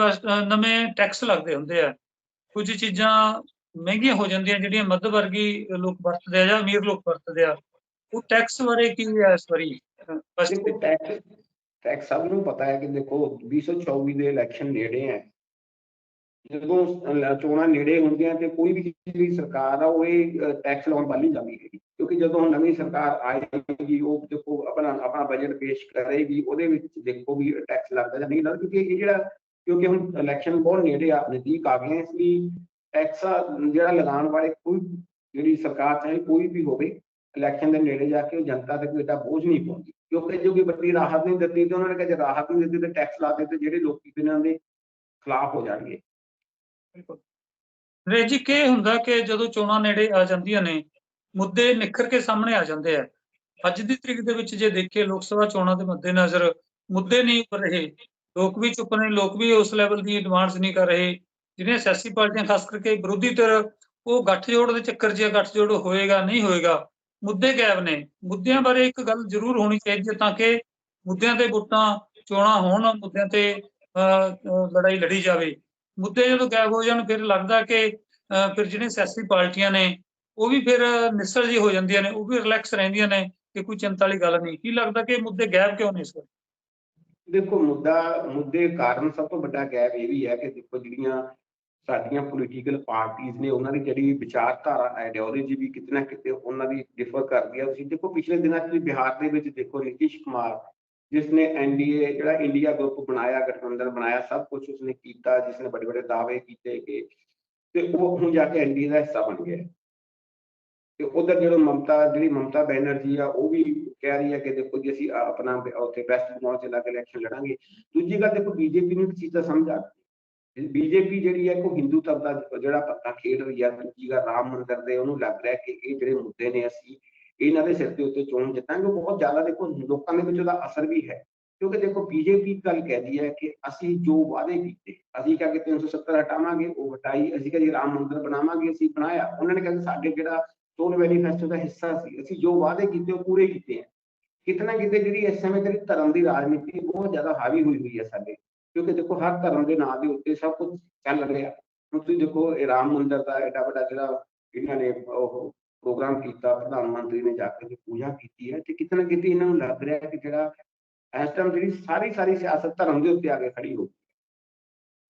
ਨਵੇਂ ਟੈਕਸ ਲੱਗਦੇ ਹੁੰਦੇ ਆ ਕੁਝ ਚੀਜ਼ਾਂ ਮਹਿੰਗੀਆਂ ਹੋ ਜਾਂਦੀਆਂ ਜਿਹੜੀਆਂ ਮੱਧ ਵਰਗੀ ਲੋਕ ਵਰਤਦੇ ਆ ਜਾਂ ਅਮੀਰ ਲੋਕ ਵਰਤਦੇ ਆ ਉਹ ਟੈਕਸ ਬਾਰੇ ਕੀ ਹੈ ਇਸ ਵਾਰੀ? ਟੈਕਸ ਟੈਕਸ ਸਭ ਨੂੰ ਪਤਾ ਹੈ ਕਿ ਦੇਖੋ 2024 ਦੇ ਇਲੈਕਸ਼ਨ ਨੇੜੇ ਹੈ ਜਦੋਂ ਅਹ ਚੋਣਾਂ ਨੇੜੇ ਹੁੰਦੀਆਂ ਤੇ ਕੋਈ ਵੀ ਜਿਹੜੀ ਸਰਕਾਰ ਆ ਉਹ ਇਹ ਟੈਕਸ ਲਾਉਣ ਵੱਲ ਨਹੀਂ ਜਾਂਦੀ ਹੈਗੀ ਕਿਉਂਕਿ ਜਦੋਂ ਹੁਣ ਨਵੀਂ ਸਰਕਾਰ ਆਏਗੀ ਉਹ ਦੇਖੋ ਆਪਣਾ ਆਪਣਾ ਬਜਟ ਪੇਸ਼ ਕਰੇਗੀ ਉਹਦੇ ਵਿੱਚ ਦੇਖੋ ਵੀ ਟੈਕਸ ਲੱਗਦਾ ਜਾਂ ਨਹੀਂ ਲੱਗਦਾ ਕਿਉਂਕਿ ਇਹ ਜਿਹੜਾ ਕਿਉਂਕਿ ਹੁਣ ਇਲੈਕਸ਼ਨ ਬਹੁਤ ਨੇੜੇ ਆ ਨਜ਼ਦੀਕ ਆ ਗਏ ਆ, ਇਸ ਲਈ ਟੈਕਸ ਜਿਹੜਾ ਲਗਾਉਣ ਵਾਲੇ ਕੋਈ ਜਿਹੜੀ ਸਰਕਾਰ ਚਾਹੇ ਕੋਈ ਵੀ ਹੋਵੇ ਇਲੈਕਸ਼ਨ ਦੇ ਨੇੜੇ ਜਾ ਕੇ ਉਹ ਜਨਤਾ ਤੇ ਕੋਈ ਏਡਾ ਬੋਝ ਨਹੀਂ ਪਾਉਂਦੀ ਕਿਉਂਕਿ ਜੋ ਕੋਈ ਵੱਡੀ ਰਾਹਤ ਨਹੀਂ ਦਿੱਤੀ ਤੇ ਉਹਨਾਂ ਨੇ ਕਿਹਾ ਜੇ ਰਾਹਤ ਨਹੀਂ ਦਿੱਤੀ ਤੇ ਟੈਕਸ ਲਾ ਦਿੱਤੇ ਜਿਹੜੇ ਲੋਕੀ ਇਹਨਾਂ ਦੇ ਖਿਲਾਫ ਹੋ ਜਾਣਗੇ। ਨਰੇਸ਼ ਜੀ ਕੀ ਹੁੰਦਾ ਕਿ ਜਦੋਂ ਚੋਣਾਂ ਨੇੜੇ ਆ ਜਾਂਦੀਆਂ ਨੇ ਮੁੱਦੇ ਨਿਖਰ ਕੇ ਸਾਹਮਣੇ ਆ ਜਾਂਦੇ ਆ। ਅੱਜ ਦੀ ਤਰੀਕ ਦੇ ਵਿੱਚ ਜੇ ਦੇਖੀਏ ਲੋਕ ਸਭਾ ਚੋਣਾਂ ਦੇ ਮੱਦੇਨਜ਼ਰ ਮੁੱਦੇ ਨਹੀਂ ਉੱਭਰ ਰਹੇ। ਲੋਕ ਵੀ ਚੁੱਪ ਨੇ ਲੋਕ ਵੀ ਉਸ ਲੈਵਲ ਦੀ ਡਿਮਾਂਡਸ ਨਹੀਂ ਕਰ ਰਹੇ। ਜਿਹੜੀਆਂ ਸਿਆਸੀ ਪਾਰਟੀਆਂ ਖਾਸ ਕਰਕੇ ਵਿਰੋਧੀ ਧਿਰ ਉਹ ਗੱਠਜੋੜ ਦੇ ਚੱਕਰ 'ਚ ਆ, ਗੱਠਜੋੜ ਹੋਏਗਾ ਨਹੀਂ ਹੋਏਗਾ ਮੁੱਦੇ ਗਾਇਬ ਨੇ। ਮੁੱਦਿਆਂ ਬਾਰੇ ਇੱਕ ਗੱਲ ਜ਼ਰੂਰ ਹੋਣੀ ਚਾਹੀਦੀ ਹੈ ਤਾਂ ਕਿ ਮੁੱਦਿਆਂ ਤੇ ਵੋਟਾਂ ਚੋਣਾਂ ਹੋਣ, ਮੁੱਦਿਆਂ ਤੇ ਲੜਾਈ ਲੜੀ ਜਾਵੇ। ਮੁੱਦੇ ਜਦੋਂ ਗਾਇਬ ਹੋ ਜਾਣ, ਫਿਰ ਲੱਗਦਾ ਕਿ ਫਿਰ ਜਿਹੜੀਆਂ ਸਿਆਸੀ ਪਾਰਟੀਆਂ ਨੇ, ਉਹ ਵੀ ਫਿਰ ਨਿਸਲ ਜੀ ਹੋ ਜਾਂਦੀਆਂ ਨੇ, ਉਹ ਵੀ ਰਿਲੈਕਸ ਰਹਿੰਦੀਆਂ ਨੇ ਕਿ ਕੋਈ ਚਿੰਤਾ ਵਾਲੀ ਗੱਲ ਨਹੀਂ। ਕੀ ਲੱਗਦਾ ਕਿ ਮੁੱਦੇ ਗਾਇਬ ਕਿਉਂ ਨੇ ਇਸ ਵਾਰ? ਦੇਖੋ, ਮੁੱਦਾ, ਮੁੱਦੇ ਕਾਰਨ ਸਭ ਤੋਂ ਵੱਡਾ ਗੈਪ ਇਹ ਵੀ ਹੈ ਕਿ ਦੇਖੋ, ਜਿਹੜੀਆਂ ਸਾਡੀਆਂ ਪੋਲੀਟੀਕਲ ਪਾਰਟੀਆਂ ਨੇ ਉਹਨਾਂ ਦੀ ਜਿਹੜੀ ਵਿਚਾਰਧਾਰਾ ਆਈਡੀਓਲੋਜੀ ਵੀ ਕਿਤੇ ਕਿਤੇ ਉਹਨਾਂ ਦੀ ਡਿਫਰ ਕਰਦੀ ਹੈ ਤੁਸੀਂ ਦੇਖੋ ਪਿਛਲੇ ਦਿਨਾਂ 'ਚ ਵੀ ਬਿਹਾਰ ਦੇ ਵਿੱਚ ਦੇਖੋ ਨਿਤਿਸ਼ ਕੁਮਾਰ, ਜਿਸ ਨੇ ਐਨਡੀਏ ਜਿਹੜਾ ਇੰਡੀਆ ਗਰੁੱਪ ਬਣਾਇਆ, ਗਠਬੰਧਨ ਬਣਾਇਆ, ਸਭ ਕੁਝ ਉਸਨੇ ਕੀਤਾ, ਜਿਸ ਨੇ ਵੱਡੇ ਵੱਡੇ ਦਾਅਵੇ ਕੀਤੇ ਕਿ ਤੇ ਉਹ ਹੁਣ ਜਾ ਕੇ ਐਨਡੀਏ ਦਾ ਹਿੱਸਾ ਬਣ ਗਿਆ। ਤੇ ਉਧਰ ਜਿਹੜਾ ਮਮਤਾ, ਜਿਹੜੀ ਮਮਤਾ ਬੈਨਰਜੀ ਆ, ਉਹ ਵੀ ਕਹਿ ਰਹੀ ਹੈ ਕਿ ਦੇਖੋ ਜੀ ਅਸੀਂ ਆਪਣਾ ਉੱਥੇ ਵੈਸਟ ਬੰਗਾਲ ਚ ਲੱਗ ਇਲੈਕਸ਼ਨ ਲੜਾਂਗੇ। ਦੂਜੀ ਗੱਲ ਦੇਖੋ ਬੀਜੇਪੀ ਨੂੰ ਇੱਕ ਚੀਜ਼ ਦਾ ਸਮਝ ਆ ਬੀਜੇਪੀ ਜਿਹੜੀ ਹੈ ਕੋ ਹਿੰਦੂ ਧਰਮ ਦਾ ਜਿਹੜਾ ਪੱਤਾ ਖੇਡ ਰਹੀ ਹੈ ਦੂਜੀ ਗੱਲ ਰਾਮ ਮੰਦਿਰ ਦੇ ਉਹਨੂੰ ਲੱਗ ਰਿਹਾ ਕਿ ਇਹ ਜਿਹੜੇ ਮੁੱਦੇ ਨੇ ਅਸੀਂ ਇਹਨਾਂ ਦੇ ਸਿਰ ਦੇ ਉੱਤੇ ਚੋਣ ਜਿੱਤਾਂਗੇ। ਬਹੁਤ ਜ਼ਿਆਦਾ ਦੇਖੋ, ਲੋਕਾਂ ਦੇ ਵਿੱਚ ਉਹਦਾ ਅਸਰ ਵੀ ਹੈ। ਕਿਉਂਕਿ ਦੇਖੋ, ਬੀਜੇਪੀ ਗੱਲ ਕਹਿੰਦੀ ਹੈ ਕਿ ਅਸੀਂ ਜੋ ਵਾਅਦੇ ਕੀਤੇ, ਅਸੀਂ ਕਿਹਾ ਕਿ 370 ਹਟਾਵਾਂਗੇ, ਉਹ ਹਟਾਈ, ਅਸੀਂ ਕਿਹਾ ਜੀ ਰਾਮ ਮੰਦਿਰ ਬਣਾਵਾਂਗੇ, ਅਸੀਂ ਬਣਾਇਆ। ਉਹਨਾਂ ਨੇ ਕਿਹਾ ਕਿ ਸਾਡੇ ਜਿਹੜਾ ਚੋਣ ਮੈਨੀਫੈਸਟੋ ਦਾ ਹਿੱਸਾ ਸੀ, ਅਸੀਂ ਜੋ ਵਾਅਦੇ ਕੀਤੇ, ਉਹ ਪੂਰੇ ਕੀਤੇ ਆ। ਕਿਤਨਾ ਕਿਤੇ ਜਿਹੜੀ ਇਸ ਸਮੇਂ ਜਿਹੜੀ ਧਰਮ ਦੀ ਰਾਜਨੀਤੀ ਬਹੁਤ ਜ਼ਿਆਦਾ ਹਾਵੀ ਹੋਈ ਹੋਈ ਹੈ ਸਾਡੇ। ਕਿਉਂਕਿ ਦੇਖੋ ਹਰ ਧਰਮ ਦੇ ਨਾਂ ਦੇ ਉੱਤੇ ਸਭ ਕੁਝ ਚੱਲ ਰਿਹਾ। ਹੁਣ ਤੁਸੀਂ ਦੇਖੋ ਇਹ ਰਾਮ ਮੰਦਿਰ ਦਾ ਐਡਾ ਵੱਡਾ ਜਿਹੜਾ ਇਹਨਾਂ ਨੇ ਉਹ ਪ੍ਰੋਗਰਾਮ ਕੀਤਾ, ਪ੍ਰਧਾਨ ਮੰਤਰੀ ਨੇ ਜਾ ਕੇ ਪੂਜਾ ਕੀਤੀ ਹੈ ਤੇ ਕਿਤੇ ਨਾ ਕਿਤੇ ਇਹਨਾਂ ਨੂੰ ਲੱਗ ਰਿਹਾ ਕਿ ਜਿਹੜਾ ਇਸ ਟਾਈਮ ਜਿਹੜੀ ਸਾਰੀ ਸਾਰੀ ਸਿਆਸਤ ਧਰਮ ਦੇ ਉੱਤੇ ਆ ਕੇ ਖੜੀ ਹੋ ਗਈ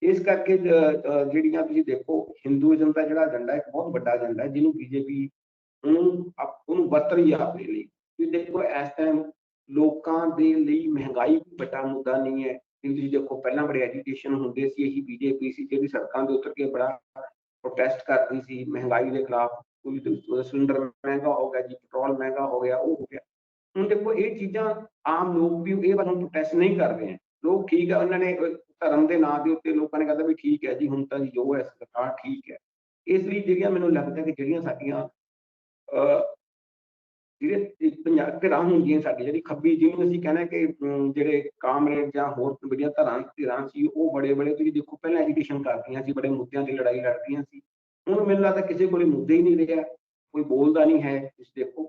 ਇਸ ਕਰਕੇ ਜਿਹੜੀਆਂ ਤੁਸੀਂ ਦੇਖੋ ਹਿੰਦੂਇਜ਼ਮ ਦਾ ਜਿਹੜਾ ਏਜੰਡਾ ਇੱਕ ਬਹੁਤ ਵੱਡਾ ਏਜੰਡਾ ਹੈ, ਜਿਹਨੂੰ ਬੀਜੇਪੀ ਉਹਨੂੰ ਉਹਨੂੰ ਵਰਤ ਰਹੀ ਹੈ ਆਪਣੇ ਲਈ। ਤੁਸੀਂ ਦੇਖੋ ਇਸ ਟਾਈਮ ਲੋਕਾਂ ਦੇ ਲਈ ਮਹਿੰਗਾਈ ਵੱਡਾ ਮੁੱਦਾ ਨਹੀਂ ਹੈ। ਕਿ ਤੁਸੀਂ ਦੇਖੋ ਪਹਿਲਾਂ ਬੜੇ ਐਜੀਟੇਸ਼ਨ ਹੁੰਦੇ ਸੀ ਇਹੀ ਬੀਜੇਪੀ ਸੀ ਜਿਹੜੀ ਸੜਕਾਂ ਦੇ ਉੱਤਰ ਕੇ ਬੜਾ ਪ੍ਰੋਟੈਸਟ ਕਰਦੀ ਸੀ ਮਹਿੰਗਾਈ ਦੇ ਖਿਲਾਫ ਕੋਈ ਸਿਲੰਡਰ ਮਹਿੰਗਾ ਹੋ ਗਿਆ ਜੀ ਪੈਟਰੋਲ ਮਹਿੰਗਾ ਹੋ ਗਿਆ ਉਹ ਹੋ ਗਿਆ। ਹੁਣ ਦੇਖੋ ਇਹ ਚੀਜ਼ਾਂ ਆਮ ਲੋਕ ਵੀ ਇਹ ਵੱਲੋਂ ਪ੍ਰੋਟੈਸਟ ਨਹੀਂ ਕਰ ਰਹੇ। ਹੈ ਲੋਕ ਠੀਕ ਹੈ ਉਹਨਾਂ ਨੇ ਧਰਮ ਦੇ ਨਾਂ ਦੇ ਉੱਤੇ ਲੋਕਾਂ ਨੇ ਕਹਿੰਦਾ ਵੀ ਠੀਕ ਹੈ ਜੀ ਹੁਣ ਤਾਂ ਜੋ ਹੈ ਸਰਕਾਰ ਠੀਕ ਹੈ। ਇਸ ਲਈ ਜਿਹੜੀਆਂ ਮੈਨੂੰ ਲੱਗਦਾ ਕਿ ਜਿਹੜੀਆਂ ਸਾਡੀਆਂ ਅਹ, ਜਿਹੜੇ ਇੱਕ ਪੰਜਾਬ ਧਿਰਾਂ ਹੁੰਦੀਆਂ ਸਾਡੀ ਜਿਹੜੀ ਖੱਬੀ ਜਿਹਨੂੰ ਅਸੀਂ ਕਹਿੰਦੇ ਕਿ ਜਿਹੜੇ ਕਾਮਰੇਡ ਜਾਂ ਹੋਰ ਬੜੀਆਂ ਧਰਾਂ, ਧਿਰਾਂ ਸੀ, ਉਹ ਬੜੇ ਬੜੇ, ਤੁਸੀਂ ਦੇਖੋ ਪਹਿਲਾਂ ਐਜੀਟੇਸ਼ਨ ਕਰਦੀਆਂ ਸੀ, ਬੜੇ ਮੁੱਦਿਆਂ ਦੀ ਲੜਾਈ ਲੜਦੀਆਂ ਸੀ। ਹੁਣ ਮੈਨੂੰ ਲੱਗਦਾ ਕਿਸੇ ਕੋਲੇ ਮੁੱਦੇ ਹੀ ਨਹੀਂ ਰਿਹਾ, ਕੋਈ ਬੋਲਦਾ ਨਹੀਂ ਹੈ, ਤੁਸੀਂ ਦੇਖੋ।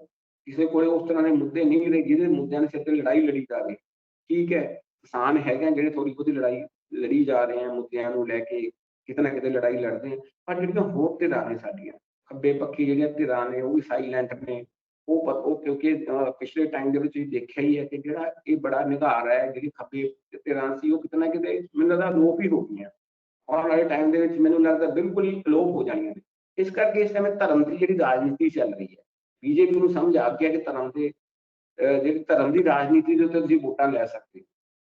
ਕਿਸੇ ਕੋਲੇ ਉਸ ਤਰ੍ਹਾਂ ਦੇ ਮੁੱਦੇ ਨਹੀਂ ਰਹੇ, ਜਿਹਦੇ ਮੁੱਦਿਆਂ ਦੇ ਸਿਰ ਤੇ ਲੜਾਈ ਲੜੀ ਜਾਵੇ ਠੀਕ ਹੈ, ਕਿਸਾਨ ਹੈਗੇ ਆ ਜਿਹੜੇ ਥੋੜੀ ਬਹੁਤੀ ਲੜਾਈ ਲੜੀ ਜਾ ਰਹੇ ਆ, ਮੁੱਦਿਆਂ ਨੂੰ ਲੈ ਕੇ ਕਿਤੇ ਨਾ ਕਿਤੇ ਲੜਾਈ ਲੜਦੇ ਆ। ਪਰ ਜਿਹੜੀਆਂ ਹੋਰ ਧਿਰਾਂ ਨੇ ਸਾਡੀਆਂ, ਖੱਬੇ ਪੱਖੀ ਜਿਹੜੀਆਂ ਧਿਰਾਂ ਨੇ, ਉਹ ਵੀ ਸਾਈਲੈਂਟ ਨੇ। ਉਹ ਪ- ਉਹ ਕਿਉਂਕਿ ਅਹ, ਪਿਛਲੇ ਟਾਈਮ ਦੇ ਵਿੱਚ ਤੁਸੀਂ ਦੇਖਿਆ ਹੀ ਹੈ ਕਿ ਜਿਹੜਾ ਇਹ ਬੜਾ ਨਿਧਾਰ ਹੈ ਜਿਹੜੀ ਖੱਬੇ ਧਿਰਾਂ ਸੀ ਉਹ ਕਿਤੇ ਕਿਤੇ ਮੈਨੂੰ ਲੱਗਦਾ ਲੋਪ ਹੀ ਹੋ ਗਈਆਂ। ਆਉਣ ਵਾਲੇ ਟਾਈਮ ਦੇ ਵਿੱਚ ਮੈਨੂੰ ਲੱਗਦਾ ਬਿਲਕੁਲ ਹੀ ਲੋਪ ਹੋ ਜਾਣੀਆਂ ਨੇ। ਇਸ ਕਰਕੇ ਇਸ ਸਮੇਂ ਧਰਮ ਦੀ ਜਿਹੜੀ ਰਾਜਨੀਤੀ ਚੱਲ ਰਹੀ ਹੈ ਬੀਜੇਪੀ ਨੂੰ ਸਮਝ ਆ ਗਿਆ ਕਿ ਧਰਮ ਦੇ ਜਿਹੜੀ ਧਰਮ ਦੀ ਰਾਜਨੀਤੀ ਦੇ ਉੱਤੇ ਤੁਸੀਂ ਵੋਟਾਂ ਲੈ ਸਕਦੇ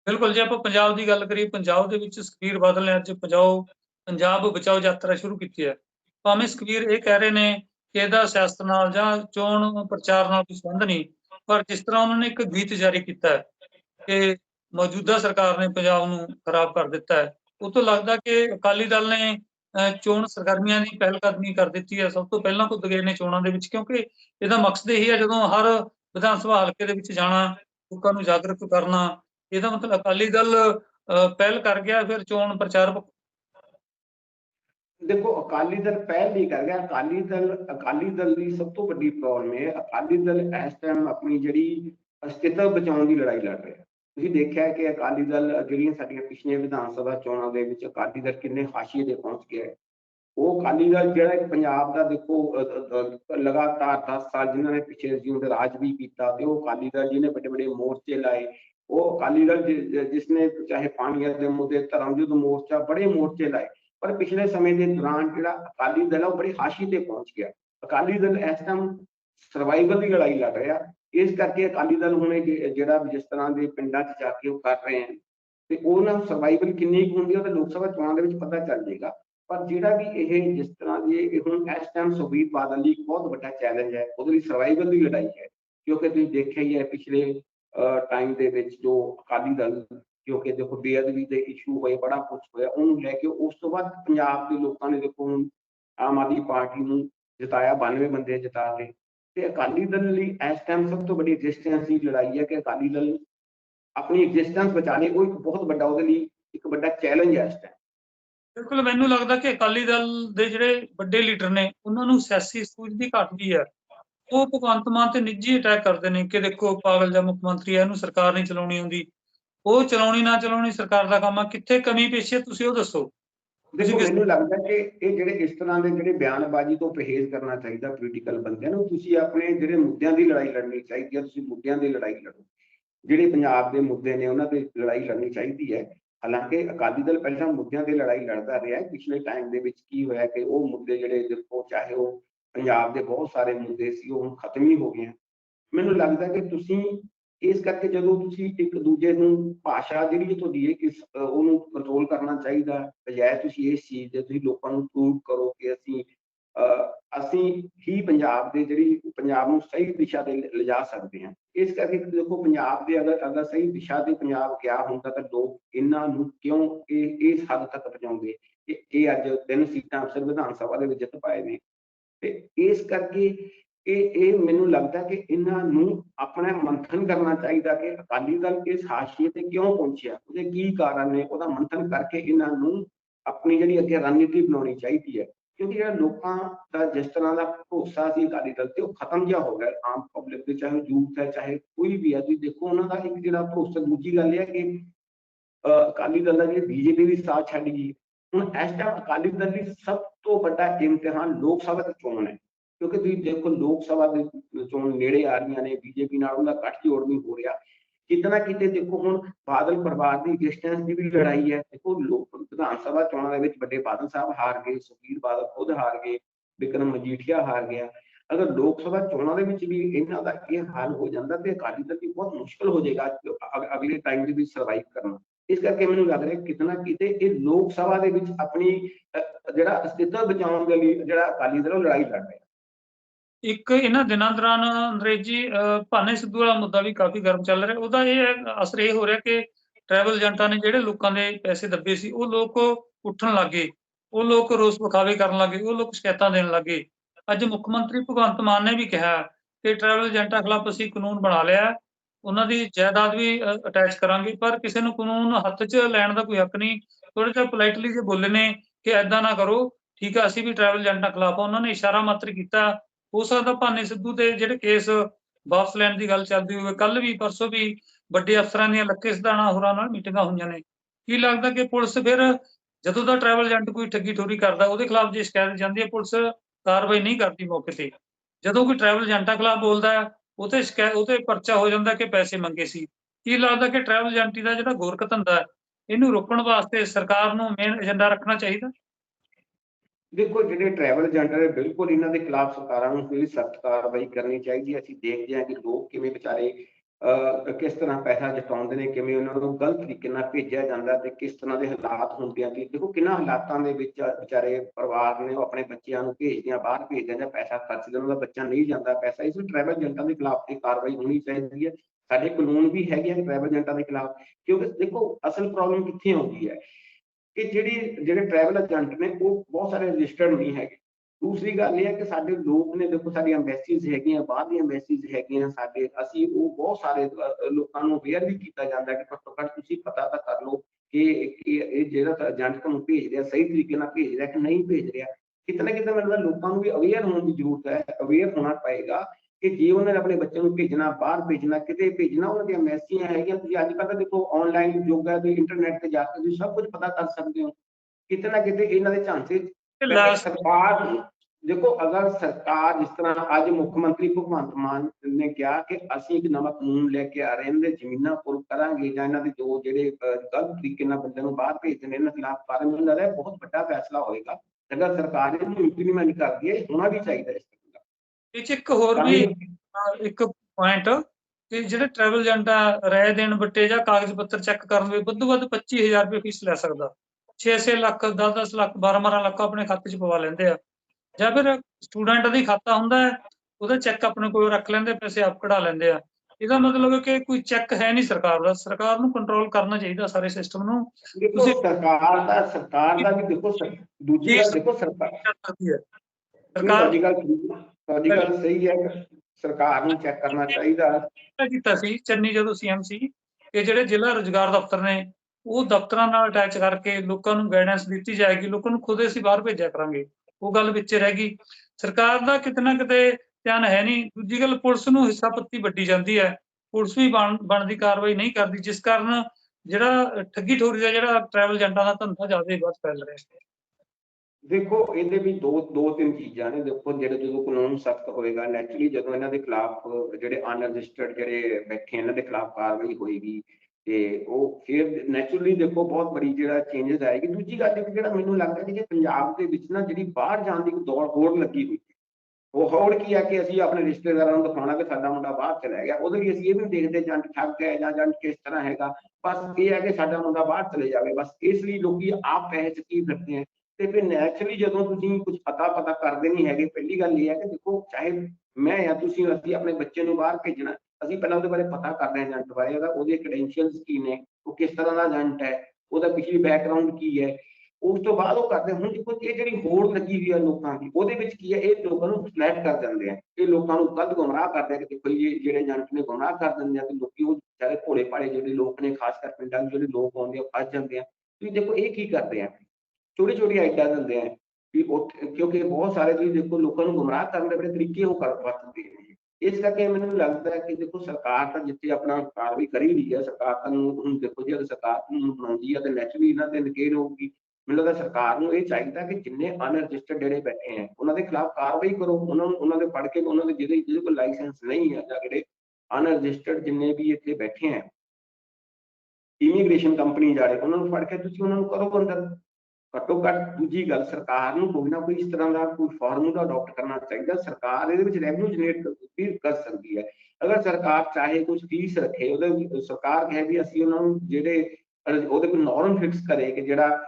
ਬਿਲਕੁਲ ਜੇ ਆਪਾਂ ਪੰਜਾਬ ਦੀ ਗੱਲ ਕਰੀਏ ਪੰਜਾਬ ਦੇ ਵਿੱਚ ਸੁਖਬੀਰ ਬਾਦਲ ਨੇ ਅੱਜ ਬਚਾਓ ਪੰਜਾਬ ਬਚਾਓ ਯਾਤਰਾ ਸ਼ੁਰੂ ਕੀਤੀ ਹੈ। ਭਾਵੇਂ ਸੁਖਬੀਰ ਇਹ ਕਹਿ ਰਹੇ ਨੇ ਇਹਦਾ ਸਿਆਸਤ ਨਾਲ ਜਾਂ ਚੋਣ ਪ੍ਰਚਾਰ ਨਾਲ ਕੋਈ ਸੰਬੰਧ ਨਹੀਂ। ਪਰ ਜਿਸ ਤਰ੍ਹਾਂ ਉਹਨਾਂ ਨੇ ਇੱਕ ਗੀਤ ਜਾਰੀ ਕੀਤਾ ਕਿ ਮੌਜੂਦਾ ਸਰਕਾਰ ਨੇ ਪੰਜਾਬ ਨੂੰ ਖਰਾਬ ਕਰ ਦਿੱਤਾ ਹੈ ਉਹ ਤੋਂ ਲੱਗਦਾ ਕਿ ਅਕਾਲੀ ਦਲ ਨੇ ਅਹ, ਚੋਣ ਸਰਗਰਮੀਆਂ ਦੀ ਪਹਿਲ ਕਦਮੀ ਕਰ ਦਿੱਤੀ ਹੈ। ਸਭ ਤੋਂ ਪਹਿਲਾਂ ਕੁੱਦ ਗਏ ਨੇ ਚੋਣਾਂ ਦੇ ਵਿੱਚ ਕਿਉਂਕਿ ਇਹਦਾ ਮਕਸਦ ਇਹੀ ਹੈ ਜਦੋਂ ਹਰ ਵਿਧਾਨ ਸਭਾ ਹਲਕੇ ਦੇ ਵਿੱਚ ਜਾਣਾ ਲੋਕਾਂ ਨੂੰ ਜਾਗਰੂਕ ਕਰਨਾ ਇਹਦਾ ਮਤਲਬ ਅਕਾਲੀ ਦਲ ਪਹਿਲ ਕਰ ਗਿਆ ਫਿਰ ਚੋਣ ਪ੍ਰਚਾਰ ਦੇਖੋ, ਅਕਾਲੀ ਦਲ ਪਹਿਲ ਨਹੀਂ ਕਰ ਗਿਆ ਅਕਾਲੀ ਦਲ ਅਕਾਲੀ ਦਲ ਦੀ ਸਭ ਤੋਂ ਵੱਡੀ ਪ੍ਰੋਬਲਮ ਹੈ, ਅਕਾਲੀ ਦਲ ਇਸ ਟਾਈਮ ਆਪਣੀ ਜਿਹੜੀ ਅਸਤਿਤਵ ਬਚਾਉਣ ਦੀ ਲੜਾਈ ਲੜ ਰਿਹਾ। ਤੁਸੀਂ ਦੇਖਿਆ ਕਿ ਅਕਾਲੀ ਦਲ ਜਿਹੜੀਆਂ ਸਾਡੀਆਂ ਪਿਛਲੀਆਂ ਵਿਧਾਨ ਸਭਾ ਚੋਣਾਂ ਦੇ ਵਿੱਚ ਅਕਾਲੀ ਦਲ ਕਿੰਨੇ ਹਾਸ਼ੀਏ ਤੇ ਪਹੁੰਚ ਗਿਆ ਹੈ। ਉਹ ਅਕਾਲੀ ਦਲ ਜਿਹੜਾ ਪੰਜਾਬ ਦਾ ਦੇਖੋ ਲਗਾਤਾਰ 10 ਸਾਲ ਜਿਨ੍ਹਾਂ ਨੇ ਪਿੱਛੇ ਜੀ ਰਾਜ ਵੀ ਕੀਤਾ ਤੇ ਉਹ ਅਕਾਲੀ ਦਲ ਜਿਹਨੇ ਵੱਡੇ ਵੱਡੇ ਮੋਰਚੇ ਲਾਏ, ਉਹ ਅਕਾਲੀ ਦਲ ਜਿ- ਜਿ- ਜਿਸਨੇ ਚਾਹੇ ਪਾਣੀਆਂ ਦੇ ਮੁੱਦੇ, ਧਰਮ ਯੁੱਧ ਮੋਰਚਾ ਬੜੇ ਮੋਰਚੇ ਲਾਏ ਪਰ ਪਿਛਲੇ ਸਮੇਂ ਦੇ ਦੌਰਾਨ ਜਿਹੜਾ ਅਕਾਲੀ ਦਲ ਆ ਉਹ ਬੜੀ ਹਾਸ਼ੀ ਤੇ ਪਹੁੰਚ ਗਿਆ। ਅਕਾਲੀ ਦਲ ਇਸ ਟਾਈਮ ਸਰਵਾਈਵਲ ਦੀ ਲੜਾਈ ਲੜ ਰਿਹਾ। ਇਸ ਕਰਕੇ ਅਕਾਲੀ ਦਲ ਹੁਣ ਜਿਹੜਾ ਜਿਸ ਤਰ੍ਹਾਂ ਦੇ ਪਿੰਡਾਂ 'ਚ ਜਾ ਕੇ ਉਹ ਕਰ ਰਹੇ ਹਨ ਤੇ ਉਹਨਾਂ ਨੂੰ ਸਰਵਾਈਵਲ ਕਿੰਨੀ ਕੁ ਹੁੰਦੀ ਹੈ ਉਹ ਤਾਂ ਲੋਕ ਸਭਾ ਚੋਣਾਂ ਦੇ ਵਿੱਚ ਪਤਾ ਚੱਲ ਜਾਏਗਾ। ਪਰ ਜਿਹੜਾ ਵੀ ਇਹ ਜਿਸ ਤਰ੍ਹਾਂ ਦੀ ਇਹ ਹੁਣ ਇਸ ਟਾਈਮ ਸੁਖਬੀਰ ਬਾਦਲ ਲਈ ਇੱਕ ਬਹੁਤ ਵੱਡਾ ਚੈਲੰਜ ਹੈ, ਉਹਦੇ ਲਈ ਸਰਵਾਈਵਲ ਦੀ ਲੜਾਈ ਹੈ। ਕਿਉਂਕਿ ਤੁਸੀਂ ਦੇਖਿਆ ਹੀ ਹੈ ਪਿਛਲੇ ਟਾਈਮ ਦੇ ਵਿੱਚ ਜੋ ਅਕਾਲੀ ਦਲ ਕਿਉਂਕਿ ਦੇਖੋ ਬੇਅਦਬੀ ਦੇ ਇਸ਼ੂ ਹੋਏ, ਬੜਾ ਕੁਝ ਹੋਇਆ, ਉਹਨੂੰ ਲੈ ਕੇ ਉਸ ਤੋਂ ਬਾਅਦ ਪੰਜਾਬ ਦੇ ਲੋਕਾਂ ਨੇ ਦੇਖੋ ਹੁਣ ਆਮ ਆਦਮੀ ਪਾਰਟੀ ਨੂੰ ਜਿਤਾਇਆ 92 ਬੰਦੇ ਜਿਤਾ ਲਏ। ਤੇ ਅਕਾਲੀ ਦਲ ਲਈ ਇਸ ਟਾਈਮ ਸਭ ਤੋਂ ਵੱਡੀ ਐਗਜ਼ਿਸਟੈਂਸ ਦੀ ਲੜਾਈ ਹੈ ਕਿ ਅਕਾਲੀ ਦਲ ਆਪਣੀ ਐਗਜ਼ਿਸਟੈਂਸ ਬਚਾਣੇ ਉਹ ਇੱਕ ਬਹੁਤ ਵੱਡਾ, ਉਹਦੇ ਲਈ ਇੱਕ ਵੱਡਾ ਚੈਲੰਜ ਹੈ ਇਸ ਟਾਈਮ ਬਿਲਕੁਲ, ਮੈਨੂੰ ਲੱਗਦਾ ਕਿ ਅਕਾਲੀ ਦਲ ਦੇ ਜਿਹੜੇ ਵੱਡੇ ਲੀਡਰ ਨੇ, ਉਹਨਾਂ ਨੂੰ ਸਿਆਸੀ ਸੂਝ ਦੀ ਘਾਟ ਵੀ ਹੈ। ਉਹ ਭਗਵੰਤ ਮਾਨ ਤੇ ਨਿੱਜੀ ਅਟੈਕ ਕਰਦੇ ਨੇ ਕਿ ਦੇਖੋ ਪਾਗਲ ਜਾਂ ਮੁੱਖ ਮੰਤਰੀ ਹੈ ਇਹਨੂੰ ਸਰਕਾਰ ਨਹੀਂ ਚਲਾਉਣੀ ਆਉਂਦੀ। ਉਹ ਚਲਾਉਣੀ ਨਾ ਚਲਾਉਣੀ ਸਰਕਾਰ ਦਾ ਕੰਮ ਆ ਕਿੱਥੇ ਕਮੀ ਪੇਸ਼ੀ ਹੈ ਤੁਸੀਂ ਉਹ ਦੱਸੋ। ਦੇਖੋ ਮੈਨੂੰ ਲੱਗਦਾ ਕਿ ਇਹ ਜਿਹੜੇ ਇਸ ਤਰ੍ਹਾਂ ਦੇ ਜਿਹੜੇ ਬਿਆਨਬਾਜ਼ੀ ਤੋਂ ਪਰਹੇਜ਼ ਕਰਨਾ ਚਾਹੀਦਾ ਪੋਲੀਟੀਕਲ ਬੰਦਿਆਂ ਨੂੰ ਤੁਸੀਂ ਆਪਣੇ ਜਿਹੜੇ ਮੁੱਦਿਆਂ ਦੀ ਲੜਾਈ ਲੜਨੀ ਚਾਹੀਦੀ ਹੈ ਤੁਸੀਂ ਮੁੱਦਿਆਂ ਦੀ ਲੜਾਈ ਲੜੋ। ਜਿਹੜੇ ਪੰਜਾਬ ਦੇ ਮੁੱਦੇ ਨੇ ਉਹਨਾਂ ਤੇ ਲੜਾਈ ਲੜਨੀ ਚਾਹੀਦੀ ਹੈ। ਹਾਲਾਂਕਿ ਅਕਾਲੀ ਦਲ ਪਹਿਲਾਂ ਮੁੱਦਿਆਂ ਦੀ ਲੜਾਈ ਲੜਦਾ ਰਿਹਾ ਹੈ ਪਿਛਲੇ ਟਾਈਮ ਦੇ ਵਿੱਚ ਕੀ ਹੋਇਆ ਕਿ ਉਹ ਮੁੱਦੇ ਜਿਹੜੇ ਦੇਖੋ ਚਾਹੇ ਉਹ ਪੰਜਾਬ ਦੇ ਬਹੁਤ ਸਾਰੇ ਮੁੱਦੇ ਸੀ ਉਹ ਹੁਣ ਖਤਮ ਹੀ ਹੋ ਗਏ ਹਨ। ਮੈਨੂੰ ਲੱਗਦਾ ਕਿ ਤੁਸੀਂ ਇਸ ਕਰਕੇ ਜਦੋਂ ਤੁਸੀਂ ਇੱਕ ਦੂਜੇ ਨੂੰ ਭਾਸ਼ਾ ਜਿਹੜੀ ਤੁਹਾਡੀ ਹੈ ਕਿ ਉਹਨੂੰ ਕੰਟਰੋਲ ਕਰਨਾ ਚਾਹੀਦਾ ਬਜਾਏ ਤੁਸੀਂ ਇਸ ਚੀਜ਼ ਦੇ ਤੁਸੀਂ ਲੋਕਾਂ ਨੂੰ ਪ੍ਰੂਵ ਕਰੋ ਕਿ ਅਸੀਂ ਅਸੀਂ ਹੀ ਪੰਜਾਬ ਦੇ ਜਿਹੜੀ, ਪੰਜਾਬ ਨੂੰ ਸਹੀ ਦਿਸ਼ਾ ਤੇ ਲਿਜਾ ਸਕਦੇ ਹਾਂ। ਇਸ ਕਰਕੇ ਦੇਖੋ ਪੰਜਾਬ ਦੇ ਅਗਰ ਅਗਰ ਸਹੀ ਦਿਸ਼ਾ ਤੇ ਪੰਜਾਬ ਗਿਆ ਹੁੰਦਾ ਤਾਂ ਲੋਕ ਇਹਨਾਂ ਨੂੰ ਕਿਉਂ ਇਹ, ਇਸ ਹੱਦ ਤੱਕ ਪਹੁੰਚਾਉਂਦੇ? ਕਿ ਇਹ ਅੱਜ ਤਿੰਨ ਸੀਟਾਂ ਅਕਸਰ ਵਿਧਾਨ ਸਭਾ ਦੇ ਵਿੱਚ ਜਿੱਤ ਪਾਏ ਨੇ। ਤੇ ਇਸ ਕਰਕੇ ਇਹ ਇਹ ਮੈਨੂੰ ਲੱਗਦਾ ਕਿ ਇਹਨਾਂ ਨੂੰ ਆਪਣਾ ਮੰਥਨ ਕਰਨਾ ਚਾਹੀਦਾ ਕਿ ਅਕਾਲੀ ਦਲ ਇਸ ਹਾਸ਼ੀਏ ਤੇ ਕਿਉਂ ਪਹੁੰਚਿਆ? ਉਹਦੇ ਕੀ ਕਾਰਨ ਨੇ? ਉਹਦਾ ਮੰਥਨ ਕਰਕੇ ਇਹਨਾਂ ਨੂੰ ਆਪਣੀ ਜਿਹੜੀ ਅੱਗੇ ਰਣਨੀਤੀ ਬਣਾਉਣੀ ਚਾਹੀਦੀ ਹੈ। ਕਿਉਂਕਿ ਜਿਹੜਾ ਲੋਕਾਂ ਦਾ ਜਿਸ ਤਰ੍ਹਾਂ ਦਾ ਭਰੋਸਾ ਸੀ ਅਕਾਲੀ ਦਲ ਤੇ, ਉਹ ਖਤਮ ਜਿਹਾ ਹੋ ਗਿਆ। ਆਮ ਪਬਲਿਕ ਤੇ ਚਾਹੇ ਯੂਥ ਹੈ, ਚਾਹੇ ਕੋਈ ਵੀ ਹੈ, ਤੁਸੀਂ ਦੇਖੋ ਉਹਨਾਂ ਦਾ ਇੱਕ ਜਿਹੜਾ ਭਰੋਸਾ, ਦੂਜੀ ਗੱਲ ਇਹ ਹੈ ਕਿ ਅਕਾਲੀ ਦਲ ਦਾ ਜਿਹੜੀ ਬੀਜੇਪੀ ਦੀ ਸਾਥ ਛੱਡ ਗਈ। ਹੁਣ ਇਸ ਟਾਈਮ ਅਕਾਲੀ ਦਲ ਲਈ ਸਭ ਤੋਂ ਵੱਡਾ ਇਮਤਿਹਾਨ ਲੋਕ ਸਭਾ ਦੀ ਚੋਣ ਹੈ। ਕਿਉਂਕਿ ਤੁਸੀਂ ਦੇਖੋ ਲੋਕ ਸਭਾ ਦੇ ਚੋਣ ਨੇੜੇ ਆ ਰਹੀਆਂ ਨੇ, ਬੀਜੇਪੀ ਨਾਲ ਉਹਦਾ ਗੱਠਜੋੜ ਨਹੀਂ ਹੋ ਰਿਹਾ। ਕਿਤੇ ਨਾ ਕਿਤੇ ਦੇਖੋ ਹੁਣ ਬਾਦਲ ਪਰਿਵਾਰ ਦੀ ਡਿਸਟੈਂਸ ਦੀ ਵੀ ਲੜਾਈ ਹੈ। ਦੇਖੋ ਲੋਕ ਵਿਧਾਨ ਸਭਾ ਚੋਣਾਂ ਦੇ ਵਿੱਚ ਵੱਡੇ ਬਾਦਲ ਸਾਹਿਬ ਹਾਰ ਗਏ, ਸੁਖਬੀਰ ਬਾਦਲ ਖੁਦ ਹਾਰ ਗਏ, ਵਿਕਰਮ ਮਜੀਠੀਆ ਹਾਰ ਗਿਆ। ਅਗਰ ਲੋਕ ਸਭਾ ਚੋਣਾਂ ਦੇ ਵਿੱਚ ਵੀ ਇਹਨਾਂ ਦਾ ਇਹ ਹਾਲ ਹੋ ਜਾਂਦਾ ਤੇ ਅਕਾਲੀ ਦਲ ਦੀ ਬਹੁਤ ਮੁਸ਼ਕਲ ਹੋ ਜਾਏਗਾ ਅਗਲੇ ਟਾਈਮ ਦੇ ਵਿੱਚ ਸਰਵਾਈਵ ਕਰਨਾ। ਇਸ ਕਰਕੇ ਮੈਨੂੰ ਲੱਗ ਰਿਹਾ ਕਿਤੇ ਨਾ ਕਿਤੇ ਇਹ ਲੋਕ ਸਭਾ ਦੇ ਵਿੱਚ ਆਪਣੀ ਜਿਹੜਾ ਅਸਤਿਤਵ ਬਚਾਉਣ ਦੇ ਲਈ ਜਿਹੜਾ ਅਕਾਲੀ ਦਲ ਉਹ ਲੜਾਈ ਲੜ ਰਿਹਾ। ਇੱਕ ਇਹਨਾਂ ਦਿਨਾਂ ਦੌਰਾਨ ਅੰਗਰੇਜ਼ੀ ਭਾਨੇ ਸਿੱਧੂ ਵਾਲਾ ਮੁੱਦਾ ਵੀ ਕਾਫੀ ਗਰਮ ਚੱਲ ਰਿਹਾ। ਉਹਦਾ ਇਹ ਅਸਰ ਇਹ ਹੋ ਰਿਹਾ ਕਿ ਟਰੈਵਲ ਏਜੰਟਾਂ ਨੇ ਜਿਹੜੇ ਲੋਕਾਂ ਦੇ ਪੈਸੇ ਦੱਬੇ ਸੀ, ਉਹ ਲੋਕ ਉੱਠਣ ਲੱਗੇ ਉਹ ਲੋਕ ਰੋਸ ਵਿਖਾਵੇ ਕਰਨ ਲੱਗੇ ਉਹ ਲੋਕ ਸ਼ਿਕਾਇਤਾਂ ਦੇਣ ਲੱਗੇ ਅੱਜ ਮੁੱਖ ਮੰਤਰੀ ਭਗਵੰਤ ਮਾਨ ਨੇ ਵੀ ਕਿਹਾ ਕਿ ਟਰੈਵਲ ਏਜੰਟਾਂ ਖਿਲਾਫ ਅਸੀਂ ਕਾਨੂੰਨ ਬਣਾ ਲਿਆ। ਉਹਨਾਂ ਦੀ ਜਾਇਦਾਦ ਵੀ ਅਟੈਚ ਕਰਾਂਗੇ, ਪਰ ਕਿਸੇ ਨੂੰ ਕਾਨੂੰਨ ਹੱਥ 'ਚ ਲੈਣ ਦਾ ਕੋਈ ਹੱਕ ਨਹੀਂ। ਥੋੜਾ ਜਿਹਾ ਪੋਲਾਈਟਲੀ ਜੇ ਬੋਲੇ ਨੇ ਕਿ ਐਦਾਂ ਨਾ ਕਰੋ, ਠੀਕ ਆ, ਅਸੀਂ ਵੀ ਟਰੈਵਲ ਏਜੰਟਾਂ ਖਿਲਾਫ ਉਹਨਾਂ ਨੇ ਇਸ਼ਾਰਾ ਮਾਤਰ ਕੀਤਾ ਹੋ ਸਕਦਾ ਭਾਨੇ ਸਿੱਧੂ ਤੇ ਜਿਹੜੇ ਕੇਸ ਵਾਪਸ ਲੈਣ ਦੀ ਗੱਲ ਚੱਲਦੀ ਹੋਵੇ ਕੱਲ ਵੀ, ਪਰਸੋਂ ਵੀ ਵੱਡੇ ਅਫਸਰਾਂ ਦੀਆਂ ਲੱਕੇ ਸਿਧਾਣਾ ਹੋਰਾਂ ਨਾਲ ਮੀਟਿੰਗਾਂ ਹੋਈਆਂ ਨੇ। ਕੀ ਲੱਗਦਾ ਕਿ ਪੁਲਿਸ ਫਿਰ ਜਦੋਂ ਦਾ ਟਰੈਵਲ ਏਜੰਟ ਕੋਈ ਠੱਗੀ ਠੋਰੀ ਕਰਦਾ, ਉਹਦੇ ਖਿਲਾਫ ਜੇ ਸ਼ਿਕਾਇਤ ਜਾਂਦੀ ਹੈ, ਪੁਲਿਸ ਕਾਰਵਾਈ ਨਹੀਂ ਕਰਦੀ ਮੌਕੇ ਤੇ। ਜਦੋਂ ਕੋਈ ਟਰੈਵਲ ਏਜੰਟਾਂ ਖਿਲਾਫ ਬੋਲਦਾ ਹੈ ਉਹ ਤੇ ਸ਼ਿਕਾਇਤ ਉਹ ਤੇ ਪਰਚਾ ਹੋ ਜਾਂਦਾ ਕਿ ਪੈਸੇ ਮੰਗੇ ਸੀ। ਕੀ ਲੱਗਦਾ ਕਿ ਟਰੈਵਲ ਏਜੰਟੀ ਦਾ ਜਿਹੜਾ ਗੋਰਖ ਧੰਦਾ ਇਹਨੂੰ ਰੋਕਣ ਵਾਸਤੇ ਸਰਕਾਰ ਨੂੰ ਮੇਨ ਏਜੰਡਾ ਰੱਖਣਾ ਚਾਹੀਦਾ? ਦੇਖੋ, ਜਿਹੜੇ ਟਰੈਵਲ ਏਜੰਟ ਨੇ, ਬਿਲਕੁਲ ਇਹਨਾਂ ਦੇ ਖਿਲਾਫ ਸਰਕਾਰਾਂ ਨੂੰ ਕੋਈ ਸਖਤ ਕਾਰਵਾਈ ਕਰਨੀ ਚਾਹੀਦੀ ਹੈ। ਅਸੀਂ ਦੇਖਦੇ ਹਾਂ ਕਿ ਲੋਕ ਕਿਵੇਂ ਵਿਚਾਰੇ ਕਿਸ ਤਰ੍ਹਾਂ ਪੈਸਾ ਜਟਾਉਂਦੇ ਨੇ, ਕਿਵੇਂ ਉਹਨਾਂ ਨੂੰ ਗਲਤ ਤਰੀਕੇ ਨਾਲ ਭੇਜਿਆ ਜਾਂਦਾ ਤੇ ਕਿਸ ਤਰ੍ਹਾਂ ਦੇ ਹਾਲਾਤ ਹੁੰਦੇ ਆ ਕਿ ਦੇਖੋ, ਕਿੰਨਾ ਹਾਲਾਤਾਂ ਦੇ ਵਿੱਚ ਵਿਚਾਰੇ ਪਰਿਵਾਰ ਨੇ ਉਹ ਆਪਣੇ ਬੱਚਿਆਂ ਨੂੰ ਭੇਜਦੇ ਆ ਬਾਹਰ ਭੇਜਦੇ ਜਾਂ ਪੈਸਾ ਖਰਚਦੇ ਉਹਨਾਂ ਦਾ ਬੱਚਾ ਨਹੀਂ ਜਾਂਦਾ। ਪੈਸਾ ਇਸ ਲਈ ਟਰੈਵਲ ਏਜੰਟਾਂ ਦੇ ਖਿਲਾਫ ਤੇ ਕਾਰਵਾਈ ਹੋਣੀ ਚਾਹੀਦੀ ਹੈ। ਸਾਡੇ ਕਾਨੂੰਨ ਵੀ ਹੈਗੇ ਆ ਟਰੈਵਲ ਏਜੰਟਾਂ ਦੇ ਖਿਲਾਫ, ਕਿਉਂਕਿ ਦੇਖੋ, ਅਸਲ ਪ੍ਰੋਬਲਮ ਕਿੱਥੇ ਆਉਂਦੀ ਹੈ? ਕਿ ਜਿਹੜੀ, ਜਿਹੜੇ ਟਰੈਵਲ ਏਜੰਟ ਨੇ, ਉਹ ਬਹੁਤ ਸਾਰੇ ਰਜਿਸਟਰਡ ਨਹੀਂ ਹੈਗੇ। ਦੂਸਰੀ ਗੱਲ ਇਹ ਹੈ ਕਿ ਸਾਡੇ ਲੋਕ ਨੇ, ਦੇਖੋ ਸਾਡੀਆਂ ਐਮਬੈਸੀਜ਼ ਹੈਗੀਆਂ, ਬਾਹਰ ਦੀਆਂ ਐਮਬੈਸੀਜ਼ ਹੈਗੀਆਂ ਸਾਡੇ, ਅਸੀਂ ਉਹ ਬਹੁਤ ਸਾਰੇ ਲੋਕਾਂ ਨੂੰ ਅਵੇਅਰ ਵੀ ਕੀਤਾ ਜਾਂਦਾ ਕਿ ਘੱਟੋ ਘੱਟ ਤੁਸੀਂ ਪਤਾ ਤਾਂ ਕਰ ਲਓ ਕਿ ਇਹ ਜਿਹੜਾ ਏਜੰਟ ਤੁਹਾਨੂੰ ਭੇਜ ਰਿਹਾ, ਸਹੀ ਤਰੀਕੇ ਨਾਲ ਭੇਜ ਰਿਹਾ ਕਿ ਨਹੀਂ ਭੇਜ ਰਿਹਾ। ਕਿਤੇ ਨਾ ਕਿਤੇ ਮੈਨੂੰ ਲੋਕਾਂ ਨੂੰ ਵੀ ਅਵੇਅਰ ਹੋਣ ਦੀ ਜ਼ਰੂਰਤ ਹੈ ਅਵੇਅਰ ਹੋਣਾ ਪਏਗਾ ਕਿ ਜੇ ਉਹਨਾਂ ਨੇ ਆਪਣੇ ਬੱਚਿਆਂ ਨੂੰ ਭੇਜਣਾ ਬਾਹਰ ਭੇਜਣਾ ਕਿਤੇ ਭੇਜਣਾ ਉਹਨਾਂ ਦੀਆਂ ਮੈਸੀਆਂ ਹੈਗੀਆਂ ਤੁਸੀਂ ਅੱਜ ਕੱਲ੍ਹ ਤਾਂ ਦੇਖੋ ਆਨਲਾਈਨ ਯੁੱਗ ਹੈ ਤੇ ਇੰਟਰਨੈਟ ਤੇ ਜਾ ਕੇ ਤੁਸੀਂ ਸਭ ਕੁਝ ਪਤਾ ਕਰ ਸਕਦੇ ਹੋ ਕਿਤੇ ਨਾ ਕਿਤੇ ਇਹਨਾਂ ਦੇ ਝਾਂਸੇ ਤੇ ਵੈਸੇ ਲਾਸਟ ਸਰਕਾਰ ਦੇਖੋ ਅਗਰ ਸਰਕਾਰ ਜਿਸ ਤਰ੍ਹਾਂ ਅੱਜ ਮੁੱਖ ਮੰਤਰੀ ਭਗਵੰਤ ਮਾਨ ਨੇ ਕਿਹਾ ਕਿ ਅਸੀਂ ਇੱਕ ਨਵਾਂ ਕਾਨੂੰਨ ਲੈ ਕੇ ਆ ਰਹੇ ਹਾਂ ਇਹਦੇ ਜ਼ਮੀਨਾਂ ਪੁਰ ਕਰਾਂਗੇ ਜਾਂ ਇਹਨਾਂ ਦੇ ਜੋ ਜਿਹੜੇ ਅਹ, ਗਲਤ ਤਰੀਕੇ ਨਾਲ ਬੰਦਿਆਂ ਨੂੰ ਬਾਹਰ ਭੇਜਦੇ ਨੇ ਇਹਨਾਂ ਖਿਲਾਫ ਕਾਰਵਾਈ ਮੈਨੂੰ ਲੱਗਦਾ ਇਹ ਬਹੁਤ ਵੱਡਾ ਫੈਸਲਾ ਹੋਏਗਾ ਅਗਰ ਸਰਕਾਰ ਇਹਨੂੰ ਇੰਪਲੀਮੈਂਟ ਕਰਦੀ ਹੈ ਇਹ ਹੋਣਾ ਵੀ ਚਾਹੀਦਾ ਇਸ ਤਰ੍ਹਾਂ ਦਾ ਇਹ 'ਚ ਇੱਕ ਹੋਰ ਵੀ ਇੱਕ ਪੁਆਇੰਟ ਕਿ ਜਿਹੜੇ ਟਰੈਵਲ ਏਜੰਟ ਆ ਰਾਏ ਦੇਣ ਬੱਟੇ ਜਾਂ ਕਾਗਜ਼ ਪੱਤਰ ਚੈੱਕ ਕਰਨ ਵੇ ਵੱਧ ਵੱਧ 25000 ਰੁਪਏ ਫੀਸ ਲੈ ਸਕਦਾ। 6-6 ਲੱਖ 10-10 ਲੱਖ 12-12 ਲੱਖ ਆਪਣੇ ਖਾਤੇ 'ਚ ਪਵਾ ਲੈਂਦੇ ਆ। ਜਾਂ ਫਿਰ ਸਟੂਡੈਂਟ ਦੀ ਖਾਤਾ ਹੁੰਦਾ ਹੈ ਉਹਦਾ ਚੈੱਕ ਆਪਣੇ ਕੋਲ ਰੱਖ ਲੈਂਦੇ ਪੈਸੇ ਆਪ ਕਢਾ ਲੈਂਦੇ ਆ। ਇਹਦਾ ਮਤਲਬ ਹੈ ਕਿ ਕੋਈ ਚੈੱਕ ਹੈ ਨਹੀਂ ਸਰਕਾਰ ਦਾ। ਸਰਕਾਰ ਨੂੰ ਕੰਟਰੋਲ ਕਰਨਾ ਚਾਹੀਦਾ ਸਾਰੇ ਸਿਸਟਮ ਨੂੰ। ਤੁਸੀਂ- ਸਰਕਾਰ ਦਾ ਸਰਕਾਰ ਦਾ ਵੀ ਦੇਖੋ ਦੂਜੀ ਗੱਲ ਦੇਖੋ ਸਰਕਾਰ ਹੈ? ਸਰਕਾਰ ਤੁਹਾਡੀ ਗੱਲ ਹੈ, ਤੁਹਾਡੀ ਗੱਲ ਸਹੀ ਹੈ, ਸਰਕਾਰ ਨੂੰ ਚੈੱਕ ਕਰਨਾ ਚਾਹੀਦਾ। ਕੀਤਾ ਸੀ, ਚੰਨੀ ਜਦੋਂ ਸੀਐਮ ਸੀ ਕਿ ਜਿਹੜੇ ਜ਼ਿਲ੍ਹਾ ਰੋਜ਼ਗਾਰ ਦਫ਼ਤਰ ਨੇ, ਉਹ ਦਫ਼ਤਰਾਂ ਨਾਲ ਅਟੈਚ ਕਰਕੇ ਲੋਕਾਂ ਨੂੰ ਗਾਈਡੈਂਸ ਦਿੱਤੀ ਜਾਏਗੀ, ਲੋਕਾਂ ਨੂੰ ਖੁਦ ਅਸੀਂ ਬਾਹਰ ਭੇਜਿਆ ਕਰਾਂਗੇ, ਉਹ ਗੱਲ ਵਿੱਚ ਰਹਿ ਗਈ। ਸਰਕਾਰ ਦਾ ਕਿਤੇ ਨਾ ਕਿਤੇ ਧਿਆਨ ਹੈ ਨਹੀਂ, ਦੂਜੀ ਗੱਲ ਪੁਲਿਸ ਨੂੰ ਹਿੱਸਾ ਪੱਤੀ ਵੱਡੀ ਜਾਂਦੀ ਹੈ, ਪੁਲਿਸ ਵੀ ਬਣ, ਬਣਦੀ ਕਾਰਵਾਈ ਨਹੀਂ ਕਰਦੀ, ਜਿਸ ਕਾਰਨ ਜਿਹੜਾ ਠੱਗੀ ਠੋਰੀ ਦਾ ਜਿਹੜਾ ਟਰੈਵਲ ਏਜੰਟਾਂ ਦਾ ਧੰਦਾ ਜ਼ਿਆਦਾ ਵੱਧ ਫੈਲ ਰਿਹਾ। ਹੈ ਦੇਖੋ, ਇਹਦੇ ਵੀ ਦੋ ਦੋ, ਤਿੰਨ ਚੀਜ਼ਾਂ ਨੇ। ਦੇਖੋ, ਜਿਹੜੇ ਜਦੋਂ ਕਾਨੂੰਨ ਸਖਤ ਹੋਏਗਾ ਨੈਚੁਰਲੀ ਜਦੋਂ ਇਹਨਾਂ ਦੇ ਖਿਲਾਫ ਜਿਹੜੇ ਅਨਰਜਿਸਟਰਡ ਜਿਹੜੇ ਬੈਠੇ ਇਹਨਾਂ ਦੇ ਖਿਲਾਫ ਕਾਰਵਾਈ ਹੋਏਗੀ, ਤੇ ਉਹ ਫਿਰ ਨੈਚੁਰਲੀ ਦੇਖੋ, ਬਹੁਤ ਬੜੀ ਜਿਹੜਾ ਚੇਂਜਸ ਆਏਗੀ। ਦੂਜੀ ਗੱਲ ਇਹ ਜਿਹੜਾ ਮੈਨੂੰ ਲੱਗਦਾ ਕਿ ਜੇ ਪੰਜਾਬ ਦੇ ਵਿੱਚ ਨਾ ਜਿਹੜੀ ਬਾਹਰ ਜਾਣ ਦੀ ਇੱਕ ਦੌੜ ਹੋਰ ਲੱਗੀ ਹੋਈ ਹੈ। ਉਹ ਹੋਰ ਕੀ ਹੈ ਕਿ ਅਸੀਂ ਆਪਣੇ ਰਿਸ਼ਤੇਦਾਰਾਂ ਨੂੰ ਦਿਖਾਉਣਾ ਕਿ ਸਾਡਾ ਮੁੰਡਾ ਬਾਹਰ ਚਲਾ ਗਿਆ। ਉਹਦੇ ਲਈ ਅਸੀਂ ਇਹ ਵੀ ਨਹੀਂ ਦੇਖਦੇ ਜੰਟ ਠੱਗ ਹੈ ਜਾਂ ਜੰਟ ਕਿਸ ਤਰ੍ਹਾਂ ਹੈਗਾ। ਬਸ ਇਹ ਹੈ ਕਿ ਸਾਡਾ ਮੁੰਡਾ ਬਾਹਰ ਚਲੇ ਜਾਵੇ। ਬਸ ਇਸ ਲਈ ਲੋਕੀ ਆਪ ਪੈਸੇ ਚੱਕੀ ਫਿਰਦੇ ਹੈ ਤੇ ਫਿਰ ਨੈਚੁਰਲੀ ਜਦੋਂ ਤੁਸੀਂ ਕੁਝ ਪਤਾ ਪਤਾ ਕਰਦੇ ਨਹੀਂ ਹੈਗੇ, ਪਹਿਲੀ ਗੱਲ ਇਹ ਹੈ ਕਿ ਦੇਖੋ ਚਾਹੇ ਮੈਂ ਜਾਂ ਤੁਸੀਂ, ਅਸੀਂ ਆਪਣੇ ਬੱਚੇ ਨੂੰ ਬਾਹਰ ਭੇਜਣਾ, ਅਸੀਂ ਪਹਿਲਾਂ ਉਹਦੇ ਬਾਰੇ ਪਤਾ ਕਰਦੇ ਹਾਂ ਏਜੰਟ ਬਾਰੇ, ਉਹਦਾ, ਉਹਦੇ ਕ੍ਰੈਡੈਂਸ਼ੀਅਲਸ ਕੀ ਨੇ, ਉਹ ਕਿਸ ਤਰ੍ਹਾਂ ਦਾ ਏਜੰਟ ਹੈ, ਉਹਦਾ ਪਿਛਲੀ ਬੈਕਗ੍ਰਾਉਂਡ ਕੀ ਹੈ, ਉਸ ਤੋਂ ਬਾਅਦ ਉਹ ਕਰਦੇ, ਹੁਣ ਦੇਖੋ ਇਹ ਜਿਹੜੀ ਹੋੜ ਲੱਗੀ ਹੋਈ ਆ ਲੋਕਾਂ ਦੀ, ਉਹਦੇ ਵਿੱਚ ਕੀ ਹੈ, ਇਹ ਲੋਕਾਂ ਨੂੰ ਫਲੈਟ ਕਰ ਦਿੰਦੇ ਆ, ਇਹ ਲੋਕਾਂ ਨੂੰ ਗਲਤ ਗੁੰਮਰਾਹ ਕਰਦੇ ਆ ਕਿ ਦੇਖੋ ਜੀ ਇਹ ਜਿਹੜੇ ਏਜੰਟ ਨੇ ਗੁੰਮਰਾਹ ਕਰ ਦਿੰਦੇ ਆ, ਤੇ ਲੋਕੀ ਉਹ ਵਿਚਾਰੇ ਭੋਲੇ ਭਾਲੇ ਜਿਹੜੇ ਲੋਕ ਨੇ, ਖਾਸ ਕਰ ਪਿੰਡਾਂ ਦੇ ਜਿਹੜੇ ਲੋਕ ਆਉਂਦੇ ਆ ਫਸ ਜਾਂਦੇ ਆ। ਤੁਸੀਂ ਦੇਖੋ ਇਹ ਕੀ ਕਰਦੇ ਆ ਛੋਟੀ ਛੋਟੀ ਆਈਡਾਂ ਦਿੰਦੇ ਆ ਵੀ ਉੱਥੇ, ਕਿਉਂਕਿ ਬਹੁਤ ਸਾਰੇ ਤੁਸੀਂ ਦੇਖੋ ਲੋਕਾਂ ਨੂੰ ਗੁੰਮਰਾਹ ਕਰਨ ਦੇ ਬੜੇ ਤਰੀਕੇ ਉਹ ਕਰ, ਵਰਤਦੇ ਨੇ ਇਸ ਕਰਕੇ ਮੈਨੂੰ ਲੱਗਦਾ ਹੈ ਕਿ ਦੇਖੋ ਸਰਕਾਰ ਤਾਂ ਜਿੱਥੇ ਆਪਣਾ ਕਾਰਵਾਈ ਕਰੀ ਰਹੀ ਹੈ, ਸਰਕਾਰ ਤਾਂ ਨੂੰ ਹੁਣ ਦੇਖੋ ਜੀ ਸਰਕਾਰ ਨੂੰ ਬਣਾਉਂਦੀ ਹੈ ਤੇ ਨੈਚੁਰਲੀ ਇਹਨਾਂ ਤੇ ਨਕੇਲ ਹੋਊਗੀ। ਮੈਨੂੰ ਲੱਗਦਾ ਸਰਕਾਰ ਨੂੰ ਇਹ ਚਾਹੀਦਾ ਕਿ ਜਿੰਨੇ ਅਨਰਜਿਸਟਰਡ ਜਿਹੜੇ ਬੈਠੇ ਹੈ, ਉਹਨਾਂ ਦੇ ਖਿਲਾਫ ਕਾਰਵਾਈ ਕਰੋ। ਉਹਨਾਂ ਨੂੰ, ਉਹਨਾਂ ਦੇ ਫੜ ਕੇ ਉਹਨਾਂ ਦੇ ਜਿਹੜੇ, ਜਿਹਦੇ ਕੋਲ ਲਾਇਸੈਂਸ ਨਹੀਂ ਹੈ ਜਾਂ ਜਿਹੜੇ ਅਨਰਜਿਸਟਰਡ ਜਿੰਨੇ ਵੀ ਇੱਥੇ ਬੈਠੇ ਹੈ ਇਮੀਗ੍ਰੇਸ਼ਨ ਕੰਪਨੀ ਜਾੜੇ ਉਹਨਾਂ ਨੂੰ ਫੜ ਕੇ ਤੁਸੀਂ ਉਹਨਾਂ ਨੂੰ ਕਰੋ ਅੰਦਰ। ਘੱਟੋ ਘੱਟ ਦੂਜੀ ਗੱਲ, ਸਰਕਾਰ ਨੂੰ ਕੋਈ ਨਾ ਕੋਈ ਇਸ ਤਰ੍ਹਾਂ ਦਾ ਕੋਈ ਫਾਰਮੂਲਾ ਅਡਾਪਟ ਕਰਨਾ ਚਾਹੀਦਾ। ਸਰਕਾਰ ਇਹਦੇ ਵਿੱਚ ਰੈਵਨਿਊ ਜਨਰੇਟ ਵੀ ਕਰ ਸਕਦੀ ਹੈ। ਅਗਰ ਸਰਕਾਰ ਚਾਹੇ ਕੁਝ ਫੀਸ ਰੱਖੇ, ਉਹਦੇ ਸਰਕਾਰ ਕਹੇ ਵੀ ਅਸੀਂ ਉਹਨਾਂ ਨੂੰ ਜਿਹੜੇ ਉਹਦੇ ਕੋਈ ਨਾਰਮ ਫਿਕਸ ਕਰੇ ਕਿ ਜਿਹੜਾ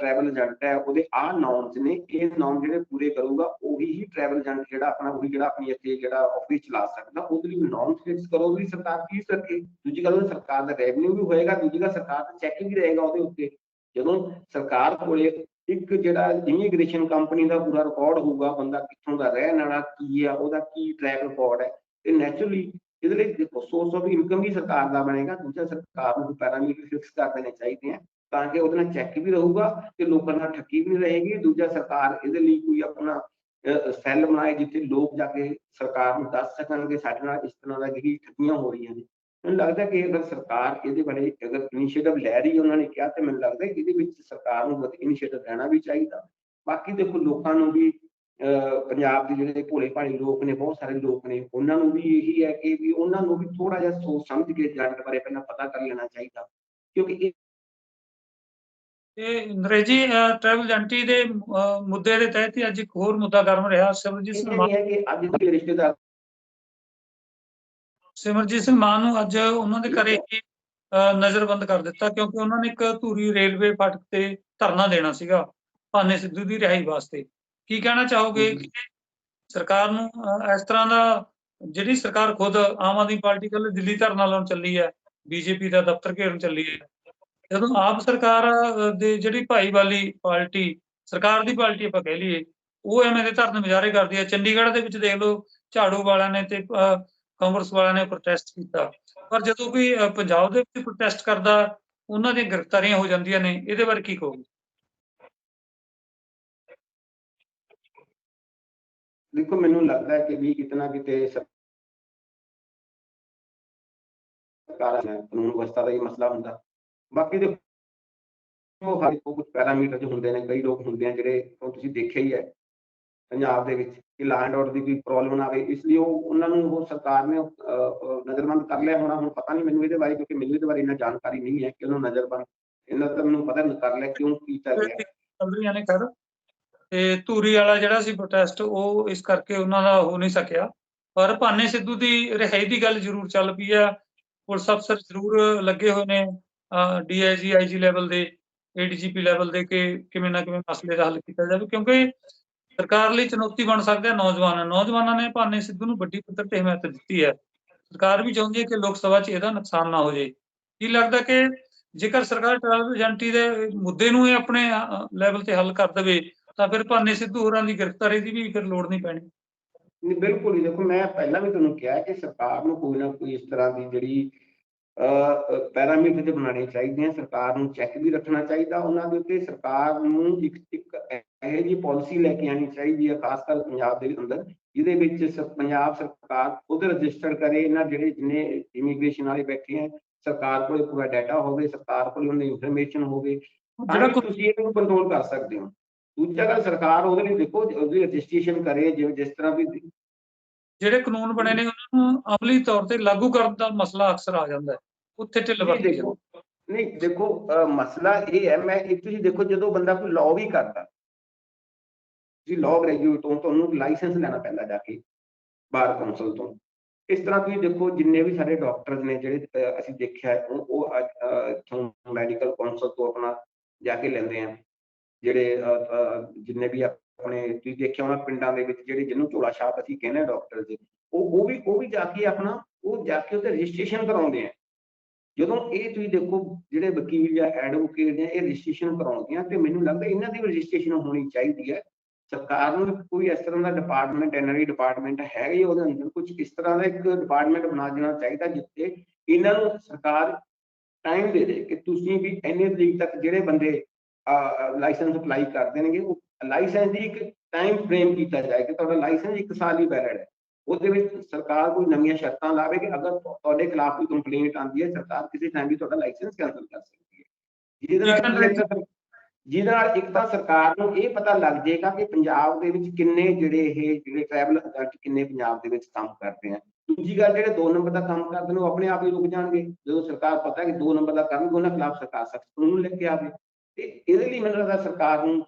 ਟਰੈਵਲ ਏਜੰਟ ਹੈ, ਉਹਦੇ ਆਹ ਨਾਰਮਸ ਨੇ, ਇਹ ਨਾਰਮ ਜਿਹੜੇ ਪੂਰੇ ਕਰੂਗਾ, ਉਹੀ ਹੀ ਟਰੈਵਲ ਏਜੰਟ ਜਿਹੜਾ ਆਪਣਾ, ਉਹੀ ਜਿਹੜਾ ਆਪਣੀ ਇੱਥੇ ਜਿਹੜਾ ਆਫਿਸ ਚਲਾ ਸਕਦਾ, ਉਹਦੇ ਲਈ ਨਾਰਮਸ ਫਿਕਸ ਕਰੋ, ਉਹਦੀ ਸਰਕਾਰ ਫੀਸ ਰੱਖੇ। ਦੂਜੀ ਗੱਲ ਸਰਕਾਰ ਦਾ ਰੈਵਨਿਊ ਵੀ ਹੋਏਗਾ, ਦੂਜੀ ਗੱਲ, ਸਰਕਾਰ ਦਾ ਚੈੱਕ ਵੀ ਰਹੇਗਾ ਉਹਦੇ ਉੱਤੇ। ਜਦੋਂ ਸਰਕਾਰ ਕੋਲੇ ਇੱਕ ਜਿਹੜਾ ਇਮੀਗ੍ਰੇਸ਼ਨ ਕੰਪਨੀ ਦਾ ਪੂਰਾ ਰਿਕਾਰਡ ਹੋਊਗਾ, ਬੰਦਾ ਕਿੱਥੋਂ ਦਾ ਰਹਿਣ ਵਾਲਾ, ਕੀ ਆ, ਉਹਦਾ ਕੀ ਟਰੈਕ ਰਿਕਾਰਡ ਹੈ, ਤੇ ਨੈਚੁਰਲੀ ਇਹਦੇ ਲਈ ਦੇਖੋ ਸੋਰਸ ਆਫ ਇਨਕਮ ਵੀ ਸਰਕਾਰ ਦਾ ਬਣੇਗਾ, ਦੂਜਾ ਸਰਕਾਰ ਨੂੰ ਪੈਰਾਮੀਟਰ ਫਿਕਸ ਕਰ ਦੇਣੇ ਚਾਹੀਦੇ ਆ, ਤਾਂ ਕਿ ਉਹਦੇ ਨਾਲ ਚੈੱਕ ਵੀ ਰਹੂਗਾ ਤੇ ਲੋਕਾਂ ਨਾਲ ਠੱਗੀ ਵੀ ਨਹੀਂ ਰਹੇਗੀ, ਦੂਜਾ ਸਰਕਾਰ ਇਹਦੇ ਲਈ ਕੋਈ ਆਪਣਾ ਸੈੱਲ ਬਣਾਏ ਜਿੱਥੇ ਲੋਕ ਜਾ ਕੇ ਸਰਕਾਰ ਨੂੰ ਦੱਸ ਸਕਣ ਕਿ ਸਾਡੇ ਨਾਲ ਇਸ ਤਰ੍ਹਾਂ ਦਾ ਜਿਹੜੀ ਠੱਗੀਆਂ ਹੋ ਰਹੀਆਂ ਨੇ। ਮੈਨੂੰ ਲੱਗਦਾ ਕਿ ਅਗਰ ਸਰਕਾਰ ਇਹਦੇ ਬਾਰੇ ਅਗਰ ਇਨੀਸ਼ੀਏਟਿਵ ਲੈ ਰਹੀ ਹੈ ਉਹਨਾਂ ਨੇ ਕਿਹਾ ਤੇ ਮੈਨੂੰ ਲੱਗਦਾ ਕਿ ਇਹਦੇ ਵਿੱਚ ਸਰਕਾਰ ਨੂੰ ਬਹੁਤ ਇਨੀਸ਼ੀਏਟਿਵ ਲੈਣਾ ਵੀ ਚਾਹੀਦਾ। ਬਾਕੀ ਦੇਖੋ ਲੋਕਾਂ ਨੂੰ ਵੀ ਪੰਜਾਬ ਦੇ ਜਿਹੜੇ ਭੋਲੇ ਭਾਲੇ ਲੋਕ ਨੇ ਬਹੁਤ ਸਾਰੇ ਲੋਕ ਨੇ ਉਹਨਾਂ ਨੂੰ ਵੀ ਇਹੀ ਹੈ ਕਿ ਵੀ ਉਹਨਾਂ ਨੂੰ ਵੀ ਥੋੜਾ ਜਿਹਾ ਸੋਚ ਸਮਝ ਕੇ ਏਜੰਟ ਬਾਰੇ ਪਹਿਲਾਂ ਪਤਾ ਕਰ ਲੈਣਾ ਚਾਹੀਦਾ ਕਿਉਂਕਿ ਇਹ ਤੇ ਨਰੇਜੀ ਟਰੈਵਲ ਏਜੰਟੀ ਦੇ ਮੁੱਦੇ ਦੇ ਤਹਿਤ ਅੱਜ ਇੱਕ ਹੋਰ ਮੁੱਦਾ ਗਰਮ ਰਿਹਾ ਸਿਮਰਜੀਤ ਸਿੰਘ ਹੈ ਕਿ ਅੱਜ ਦੇ ਰਿਸ਼ਤੇਦਾਰ ਸਿਮਰਜੀਤ ਸਿੰਘ ਮਾਨ ਨੂੰ ਅੱਜ ਉਹਨਾਂ ਦੇ ਘਰੇ ਹੀ ਨਜ਼ਰਬੰਦ ਕਰ ਦਿੱਤਾ ਕਿਉਂਕਿ ਉਹਨਾਂ ਨੇ ਇੱਕ ਧੂਰੀ ਰੇਲਵੇ ਫਾਟਕ ਤੇ ਧਰਨਾ ਦੇਣਾ ਸੀਗਾ ਭਾਨੇ ਸਿੱਧੂ ਦੀ ਰਿਹਾਈ ਵਾਸਤੇ ਕੀ ਕਹਿਣਾ ਚਾਹੋਗੇ। ਕਿ ਸਰਕਾਰ ਨੂੰ ਇਸ ਤਰ੍ਹਾਂ ਦਾ ਜਿਹੜੀ ਸਰਕਾਰ ਖੁਦ ਆਮ ਆਦਮੀ ਪਾਰਟੀ ਕੱਲ ਦਿੱਲੀ ਧਰਨਾ ਲਾਉਣ ਚੱਲੀ ਹੈ ਬੀਜੇਪੀ ਦਾ ਦਫ਼ਤਰ ਘੇਰਨ ਚੱਲੀ ਹੈ ਜਦੋਂ ਆਪ ਸਰਕਾਰ ਦੇ ਜਿਹੜੀ ਭਾਈਵਾਲੀ ਪਾਰਟੀ ਸਰਕਾਰ ਦੀ ਪਾਰਟੀ ਆਪਾਂ ਕਹਿ ਲਈਏ ਉਹ ਐਵੇਂ ਦੇ ਧਰਨੇ ਮੁਜ਼ਾਹਰੇ ਕਰਦੀ ਹੈ ਚੰਡੀਗੜ੍ਹ ਦੇ ਵਿੱਚ ਦੇਖ ਲਓ ਝਾੜੂ ਵਾਲਿਆਂ ਨੇ ਤੇ ਕਾਂਗਰਸ ਵਾਲਿਆਂ ਨੇ ਪ੍ਰੋਟੈਸਟ ਕੀਤਾ। ਪਰ ਜਦੋਂ ਕੋਈ ਪੰਜਾਬ ਦੇ ਵਿੱਚ ਪ੍ਰੋਟੈਸਟ ਕਰਦਾ, ਉਹਨਾਂ ਦੀਆਂ ਗ੍ਰਿਫਤਾਰੀਆਂ ਹੋ ਜਾਂਦੀਆਂ ਨੇ। ਇਹਦੇ ਬਾਰੇ ਕੀ ਕਹੋਗੇ? ਦੇਖੋ, ਮੈਨੂੰ ਲੱਗਦਾ ਹੈ ਕਿ ਵੀ ਕਿਤਨਾ ਕਿਤੇ ਸਰ- ਸਰਕਾਰਾਂ ਕਾਨੂੰਨ ਵਿਵਸਥਾ ਦਾ ਹੀ ਮਸਲਾ ਹੁੰਦਾ। ਬਾਕੀ ਦੇ ਉਹ ਹਰ ਕੁਝ ਪੈਰਾਮੀਟਰ ਜੋ ਹੁੰਦੇ ਨੇ। ਕਈ ਲੋਕ ਹੁੰਦੇ ਆ ਜਿਹੜੇ ਉਹ ਤੁਸੀਂ ਦੇਖਿਆ ਹੀ ਹੈ, ਪੰਜਾਬ ਦੇ ਵਿੱਚ। ਕਿ ਲੈਂਡ ਆਰਡਰ ਦੀ ਕੋਈ ਪ੍ਰੋਬਲਮ ਨਾ ਆਵੇ, ਇਸ ਲਈ ਉਹ ਉਹਨਾਂ ਨੂੰ ਉਹ ਸਰਕਾਰ ਨੇ ਨਜ਼ਰਬੰਦ ਕਰ ਲਿਆ ਹੋਣਾ। ਹੁਣ ਪਤਾ ਨਹੀਂ ਮੈਨੂੰ ਇਹਦੇ ਬਾਰੇ, ਕਿਉਂਕਿ ਮੈਨੂੰ ਇਹਦੇ ਬਾਰੇ ਇੰਨਾ ਜਾਣਕਾਰੀ ਨਹੀਂ ਹੈ ਕਿ ਉਹਨੂੰ ਨਜ਼ਰਬੰਦ, ਇਹਨਾਂ ਤਾਂ ਮੈਨੂੰ ਪਤਾ ਨਹੀਂ ਕਰ ਲਿਆ ਕਿਉਂ ਕੀਤਾ ਗਿਆ ਚੱਲ ਨੇ ਕਰ, ਤੇ ਧੂਰੀ ਵਾਲਾ ਜਿਹੜਾ ਸੀ ਪ੍ਰੋਟੈਸਟ ਉਹ ਇਸ ਕਰਕੇ ਉਹਨਾਂ ਦਾ ਹੋ ਨਹੀਂ ਸਕਿਆ। ਪਰ ਭਾਨੇ ਸਿੱਧੂ ਦੀ ਰਿਹਾਈ ਦੀ ਗੱਲ ਜ਼ਰੂਰ ਚੱਲ ਪਈ ਆ। ਪੁਲਿਸ ਅਫਸਰ ਜ਼ਰੂਰ ਲੱਗੇ ਹੋਏ ਨੇ ਡੀਆਈਜੀ ਆਈਜੀ ਲੈਵਲ ਦੇ ਏਡੀਜੀਪੀ ਲੈਵਲ ਦੇ, ਕਿ ਕਿਵੇਂ ਨਾ ਕਿਵੇਂ ਮਸਲੇ ਦਾ ਹੱਲ ਕੀਤਾ ਜਾਵੇ। ਕਿਉਂਕਿ ਸਰਕਾਰ ਲਈ ਚੁਣੌਤੀ ਬਣ ਸਕਦੇ ਆ ਨੌਜਵਾਨ ਨੌਜਵਾਨਾਂ ਨੇ ਭਾਨੇ ਸਿੱਧੂ ਨੂੰ ਵੱਡੀ ਪੱਧਰ ਤੇ ਹਮਾਇਤ ਦਿੱਤੀ ਹੈ। ਸਰਕਾਰ ਵੀ ਚਾਹੁੰਦੀ ਹੈ ਕਿ ਲੋਕ ਸਭਾ 'ਚ ਇਹਦਾ ਨੁਕਸਾਨ ਨਾ ਹੋ ਜਾਏ। ਕੀ ਲੱਗਦਾ ਕਿ ਜੇਕਰ ਸਰਕਾਰ ਟਰੈਵਲ ਏਜੰਟੀ ਦੇ ਮੁੱਦੇ ਨੂੰ ਇਹ ਆਪਣੇ ਲੈਵਲ ਤੇ ਹੱਲ ਕਰ ਦੇਵੇ, ਤਾਂ ਫਿਰ ਭਾਨੇ ਸਿੱਧੂ ਹੋਰਾਂ ਦੀ ਗ੍ਰਿਫਤਾਰੀ ਦੀ ਵੀ ਫਿਰ ਲੋੜ ਨਹੀਂ ਪੈਣੀ। ਨਹੀਂ, ਬਿਲਕੁਲ ਹੀ ਦੇਖੋ, ਮੈਂ ਪਹਿਲਾਂ ਵੀ ਤੁਹਾਨੂੰ ਕਿਹਾ ਕਿ ਸਰਕਾਰ ਨੂੰ ਕੋਈ ਨਾ ਕੋਈ ਇਸ ਤਰ੍ਹਾਂ ਦੀ ਜਿਹੜੀ ਪੈਰਾਮੀਟਰ ਤੇ ਬਣਾਉਣੇ ਚਾਹੀਦੇ ਆ ਸਰਕਾਰ ਨੂੰ ਚੈੱਕ ਵੀ ਰੱਖਣਾ ਚਾਹੀਦਾ ਉਹਨਾਂ ਦੇ ਉੱਤੇ ਸਰਕਾਰ ਨੂੰ ਇੱਕ ਇੱਕ ਇਹੋ ਜਿਹੀ ਪਾਲਿਸੀ ਲੈ ਕੇ ਆਣੀ ਚਾਹੀਦੀ ਹੈ ਖਾਸ ਕਰ ਪੰਜਾਬ ਦੇ ਅੰਦਰ ਜਿਹਦੇ ਵਿੱਚ ਪੰਜਾਬ ਸਰਕਾਰ ਖੁਦ ਰਜਿਸਟਰ ਕਰੇ ਇਹਨਾਂ ਜਿਹੜੇ ਜਿੰਨੇ ਇਮੀਗ੍ਰੇਸ਼ਨ ਵਾਲੇ ਬੈਠੇ ਆ ਸਰਕਾਰ ਕੋਲ ਪੂਰਾ ਡਾਟਾ ਹੋਵੇ ਸਰਕਾਰ ਕੋਲ ਉਹਨਾਂ ਇਨਫੋਰਮੇਸ਼ਨ ਹੋਵੇ ਜਿਹੜਾ ਤੁਸੀਂ ਇਹਨੂੰ ਕੰਟਰੋਲ ਕਰ ਸਕਦੇ ਹੋ। ਦੂਜਾ ਗੱਲ ਸਰਕਾਰ ਉਹਦੇ ਲਈ ਦੇਖੋ ਉਹਦੀ ਰਜਿਸਟ੍ਰੇਸ਼ਨ ਕਰੇ ਜਿਵੇਂ ਜਿਸ ਤਰ੍ਹਾਂ ਵੀ ਜਿਹੜੇ ਕਾਨੂੰਨ ਬਣੇ ਨੇ ਉਹਨਾਂ ਨੂੰ ਅਮਲੀ ਤੌਰ ਤੇ ਲਾਗੂ ਕਰਨ ਦਾ ਮਸਲਾ ਅਕਸਰ ਆ ਜਾਂਦਾ ਹੈ। ਉੱਥੇ ਢਿੱਲ ਵਰਤੀ ਨਹੀਂ ਦੇਖੋ ਮਸਲਾ ਇਹ ਹੈ ਮੈਂ ਇੱਕ ਤੁਸੀਂ ਦੇਖੋ ਜਦੋਂ ਬੰਦਾ ਕੋਈ ਲਾਅ ਵੀ ਕਰਦਾ ਤੁਸੀਂ ਲਾਅ ਗ੍ਰੈਜੂਏਟ ਹੋ ਤੁਹਾਨੂੰ ਲਾਇਸੈਂਸ ਲੈਣਾ ਪੈਂਦਾ ਜਾ ਕੇ ਬਾਰ ਕੌਂਸਲ ਤੋਂ। ਇਸ ਤਰ੍ਹਾਂ ਤੁਸੀਂ ਦੇਖੋ ਜਿੰਨੇ ਵੀ ਸਾਡੇ ਡਾਕਟਰਸ ਨੇ ਜਿਹੜੇ ਅਸੀਂ ਦੇਖਿਆ ਉਹ ਉਹ ਮੈਡੀਕਲ ਕੌਂਸਲ ਤੋਂ ਆਪਣਾ ਜਾ ਕੇ ਲੈਂਦੇ ਆ। ਜਿਹੜੇ ਜਿੰਨੇ ਵੀ ਆਪਣੇ ਤੁਸੀਂ ਦੇਖਿਆ ਹੋਣਾ ਪਿੰਡਾਂ ਦੇ ਵਿੱਚ ਜਿਹੜੇ ਜਿਹਨੂੰ ਝੋਲਾ ਛਾਪ ਅਸੀਂ ਕਹਿੰਦੇ ਡਾਕਟਰ ਦੇ, ਉਹ ਉਹ ਵੀ ਉਹ ਵੀ ਜਾ ਕੇ ਆਪਣਾ, ਉਹ ਜਾ ਕੇ ਉੱਥੇ ਰਜਿਸਟ੍ਰੇਸ਼ਨ ਕਰਾਉਂਦੇ ਆ। ਜਦੋਂ ਇਹ ਤੁਸੀਂ ਦੇਖੋ ਜਿਹੜੇ ਵਕੀਲ ਜਾਂ ਐਡਵੋਕੇਟ ਨੇ, ਇਹ ਰਜਿਸਟ੍ਰੇਸ਼ਨ ਕਰਾਉਂਦੇ ਆ ਤੇ ਮੈਨੂੰ ਲੱਗਦਾ ਇਹਨਾਂ ਦੀ ਰਜਿਸਟ੍ਰੇਸ਼ਨ ਹੋਣੀ ਚਾਹੀਦੀ ਹੈ। ਸਰਕਾਰ ਨੂੰ ਕੋਈ ਇਸ ਤਰ੍ਹਾਂ ਦਾ ਡਿਪਾਰਟਮੈਂਟ ਐਨਆਰਈ ਡਿਪਾਰਟਮੈਂਟ ਹੈ ਹੀ ਉਹਦੇ ਅੰਦਰ ਕੁਝ ਇਸ ਤਰ੍ਹਾਂ ਦਾ ਇੱਕ ਡਿਪਾਰਟਮੈਂਟ ਬਣਾ ਦੇਣਾ ਚਾਹੀਦਾ ਜਿੱਥੇ ਇਹਨਾਂ ਨੂੰ ਸਰਕਾਰ ਟਾਈਮ ਦੇ ਦੇ ਕਿ ਤੁਸੀਂ ਵੀ ਇੰਨੇ ਤਰੀਕ ਤੱਕ ਜਿਹੜੇ ਬੰਦੇ ਲਾਇਸੈਂਸ ਅਪਲਾਈ ਕਰ ਦੇਣਗੇ, ਉਹ ਲਾਇਸੈਂਸ ਦੀ ਇੱਕ ਟਾਈਮ ਫਰੇਮ ਕੀਤਾ ਜਾਏ ਕਿ ਤੁਹਾਡਾ ਲਾਇਸੈਂਸ ਇੱਕ ਸਾਲ ਹੀ ਵੈਲਿਡ ਹੈ। ਉਹਦੇ ਵਿੱਚ ਸਰਕਾਰ ਕੋਈ ਨਵੀਆਂ ਸ਼ਰਤਾਂ ਲਾਵੇ ਕਿ ਅਗਰ ਤੁਹਾਡੇ ਖਿਲਾਫ ਕੋਈ ਕੰਪਲੇਂਟ ਆਉਂਦੀ ਹੈ ਸਰਕਾਰ ਕਿਸੇ ਟਾਈਮ ਵੀ ਤੁਹਾਡਾ ਲਾਇਸੈਂਸ ਕੈਂਸਲ ਕਰ ਸਕਦੀ ਹੈ। ਜਿਹਦੇ ਨਾਲ ਜਿਹਦੇ ਨਾਲ ਇੱਕ ਤਾਂ ਸਰਕਾਰ ਨੂੰ ਇਹ ਪਤਾ ਲੱਗ ਜਾਏਗਾ ਕਿ ਪੰਜਾਬ ਦੇ ਵਿੱਚ ਕਿੰਨੇ ਜਿਹੜੇ ਇਹ ਜਿਹੜੇ ਟਰੈਵਲ ਏਜੰਟ ਕਿੰਨੇ ਪੰਜਾਬ ਦੇ ਵਿੱਚ ਕੰਮ ਕਰਦੇ ਆ। ਦੂਜੀ ਗੱਲ ਜਿਹੜੇ ਦੋ ਨੰਬਰ ਦਾ ਕੰਮ ਕਰਦੇ ਨੇ ਉਹ ਆਪਣੇ ਆਪ ਹੀ ਰੁਕ ਜਾਣਗੇ। ਜਦੋਂ ਸਰਕਾਰ ਪਤਾ ਕਿ ਦੋ ਨੰਬਰ ਦਾ ਕਰਨਗੇ ਉਹਨਾਂ ਖਿਲਾਫ ਸਰਕਾਰ ਸਖਤ ਕਾਨੂੰਨ ਲੈ ਕੇ ਆਵੇ। ਤੇ ਇਹਦੇ ਲਈ ਮੈਨੂੰ ਲੱਗਦਾ ਸਰਕਾਰ ਨੂੰ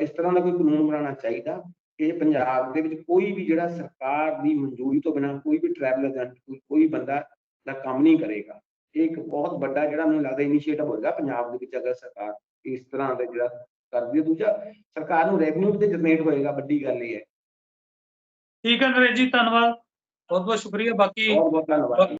ਇਸ ਤਰ੍ਹਾਂ ਦਾ ਕੋਈ ਕਾਨੂੰਨ ਬਣਾਉਣਾ ਚਾਹੀਦਾ ਕਿ ਪੰਜਾਬ ਦੇ ਵਿੱਚ ਕੋਈ ਵੀ ਜਿਹੜਾ ਸਰਕਾਰ ਦੀ ਮਨਜ਼ੂਰੀ ਤੋਂ ਬਿਨਾਂ ਕੋਈ ਵੀ ਟਰੈਵਲ ਏਜੰਟ ਕੋਈ ਬੰਦਾ ਦਾ ਕੰਮ ਨਹੀਂ ਕਰੇਗਾ। ਇਹ ਇੱਕ ਬਹੁਤ ਵੱਡਾ ਜਿਹੜਾ ਮੈਨੂੰ ਲੱਗਦਾ ਇਨੀਸ਼ੀਏਟਿਵ ਹੋਏਗਾ ਪੰਜਾਬ ਦੇ ਵਿੱਚ ਅਗਰ ਸਰਕਾਰ ਇਸ ਤਰ੍ਹਾਂ ਦਾ ਜਿਹੜਾ ਕਰਦੀ ਹੈ। ਦੂਜਾ ਸਰਕਾਰ ਨੂੰ ਰੈਵਨਿਊ ਤੇ ਜਨਰੇਟ ਹੋਏਗਾ ਵੱਡੀ ਗੱਲ ਇਹ ਹੈ। ਠੀਕ ਹੈ ਨਰੇਸ਼ ਜੀ ਧੰਨਵਾਦ। ਬਹੁਤ ਬਹੁਤ ਸ਼ੁਕਰੀਆ। ਬਾਕੀ ਬਹੁਤ ਬਹੁਤ ਧੰਨਵਾਦ।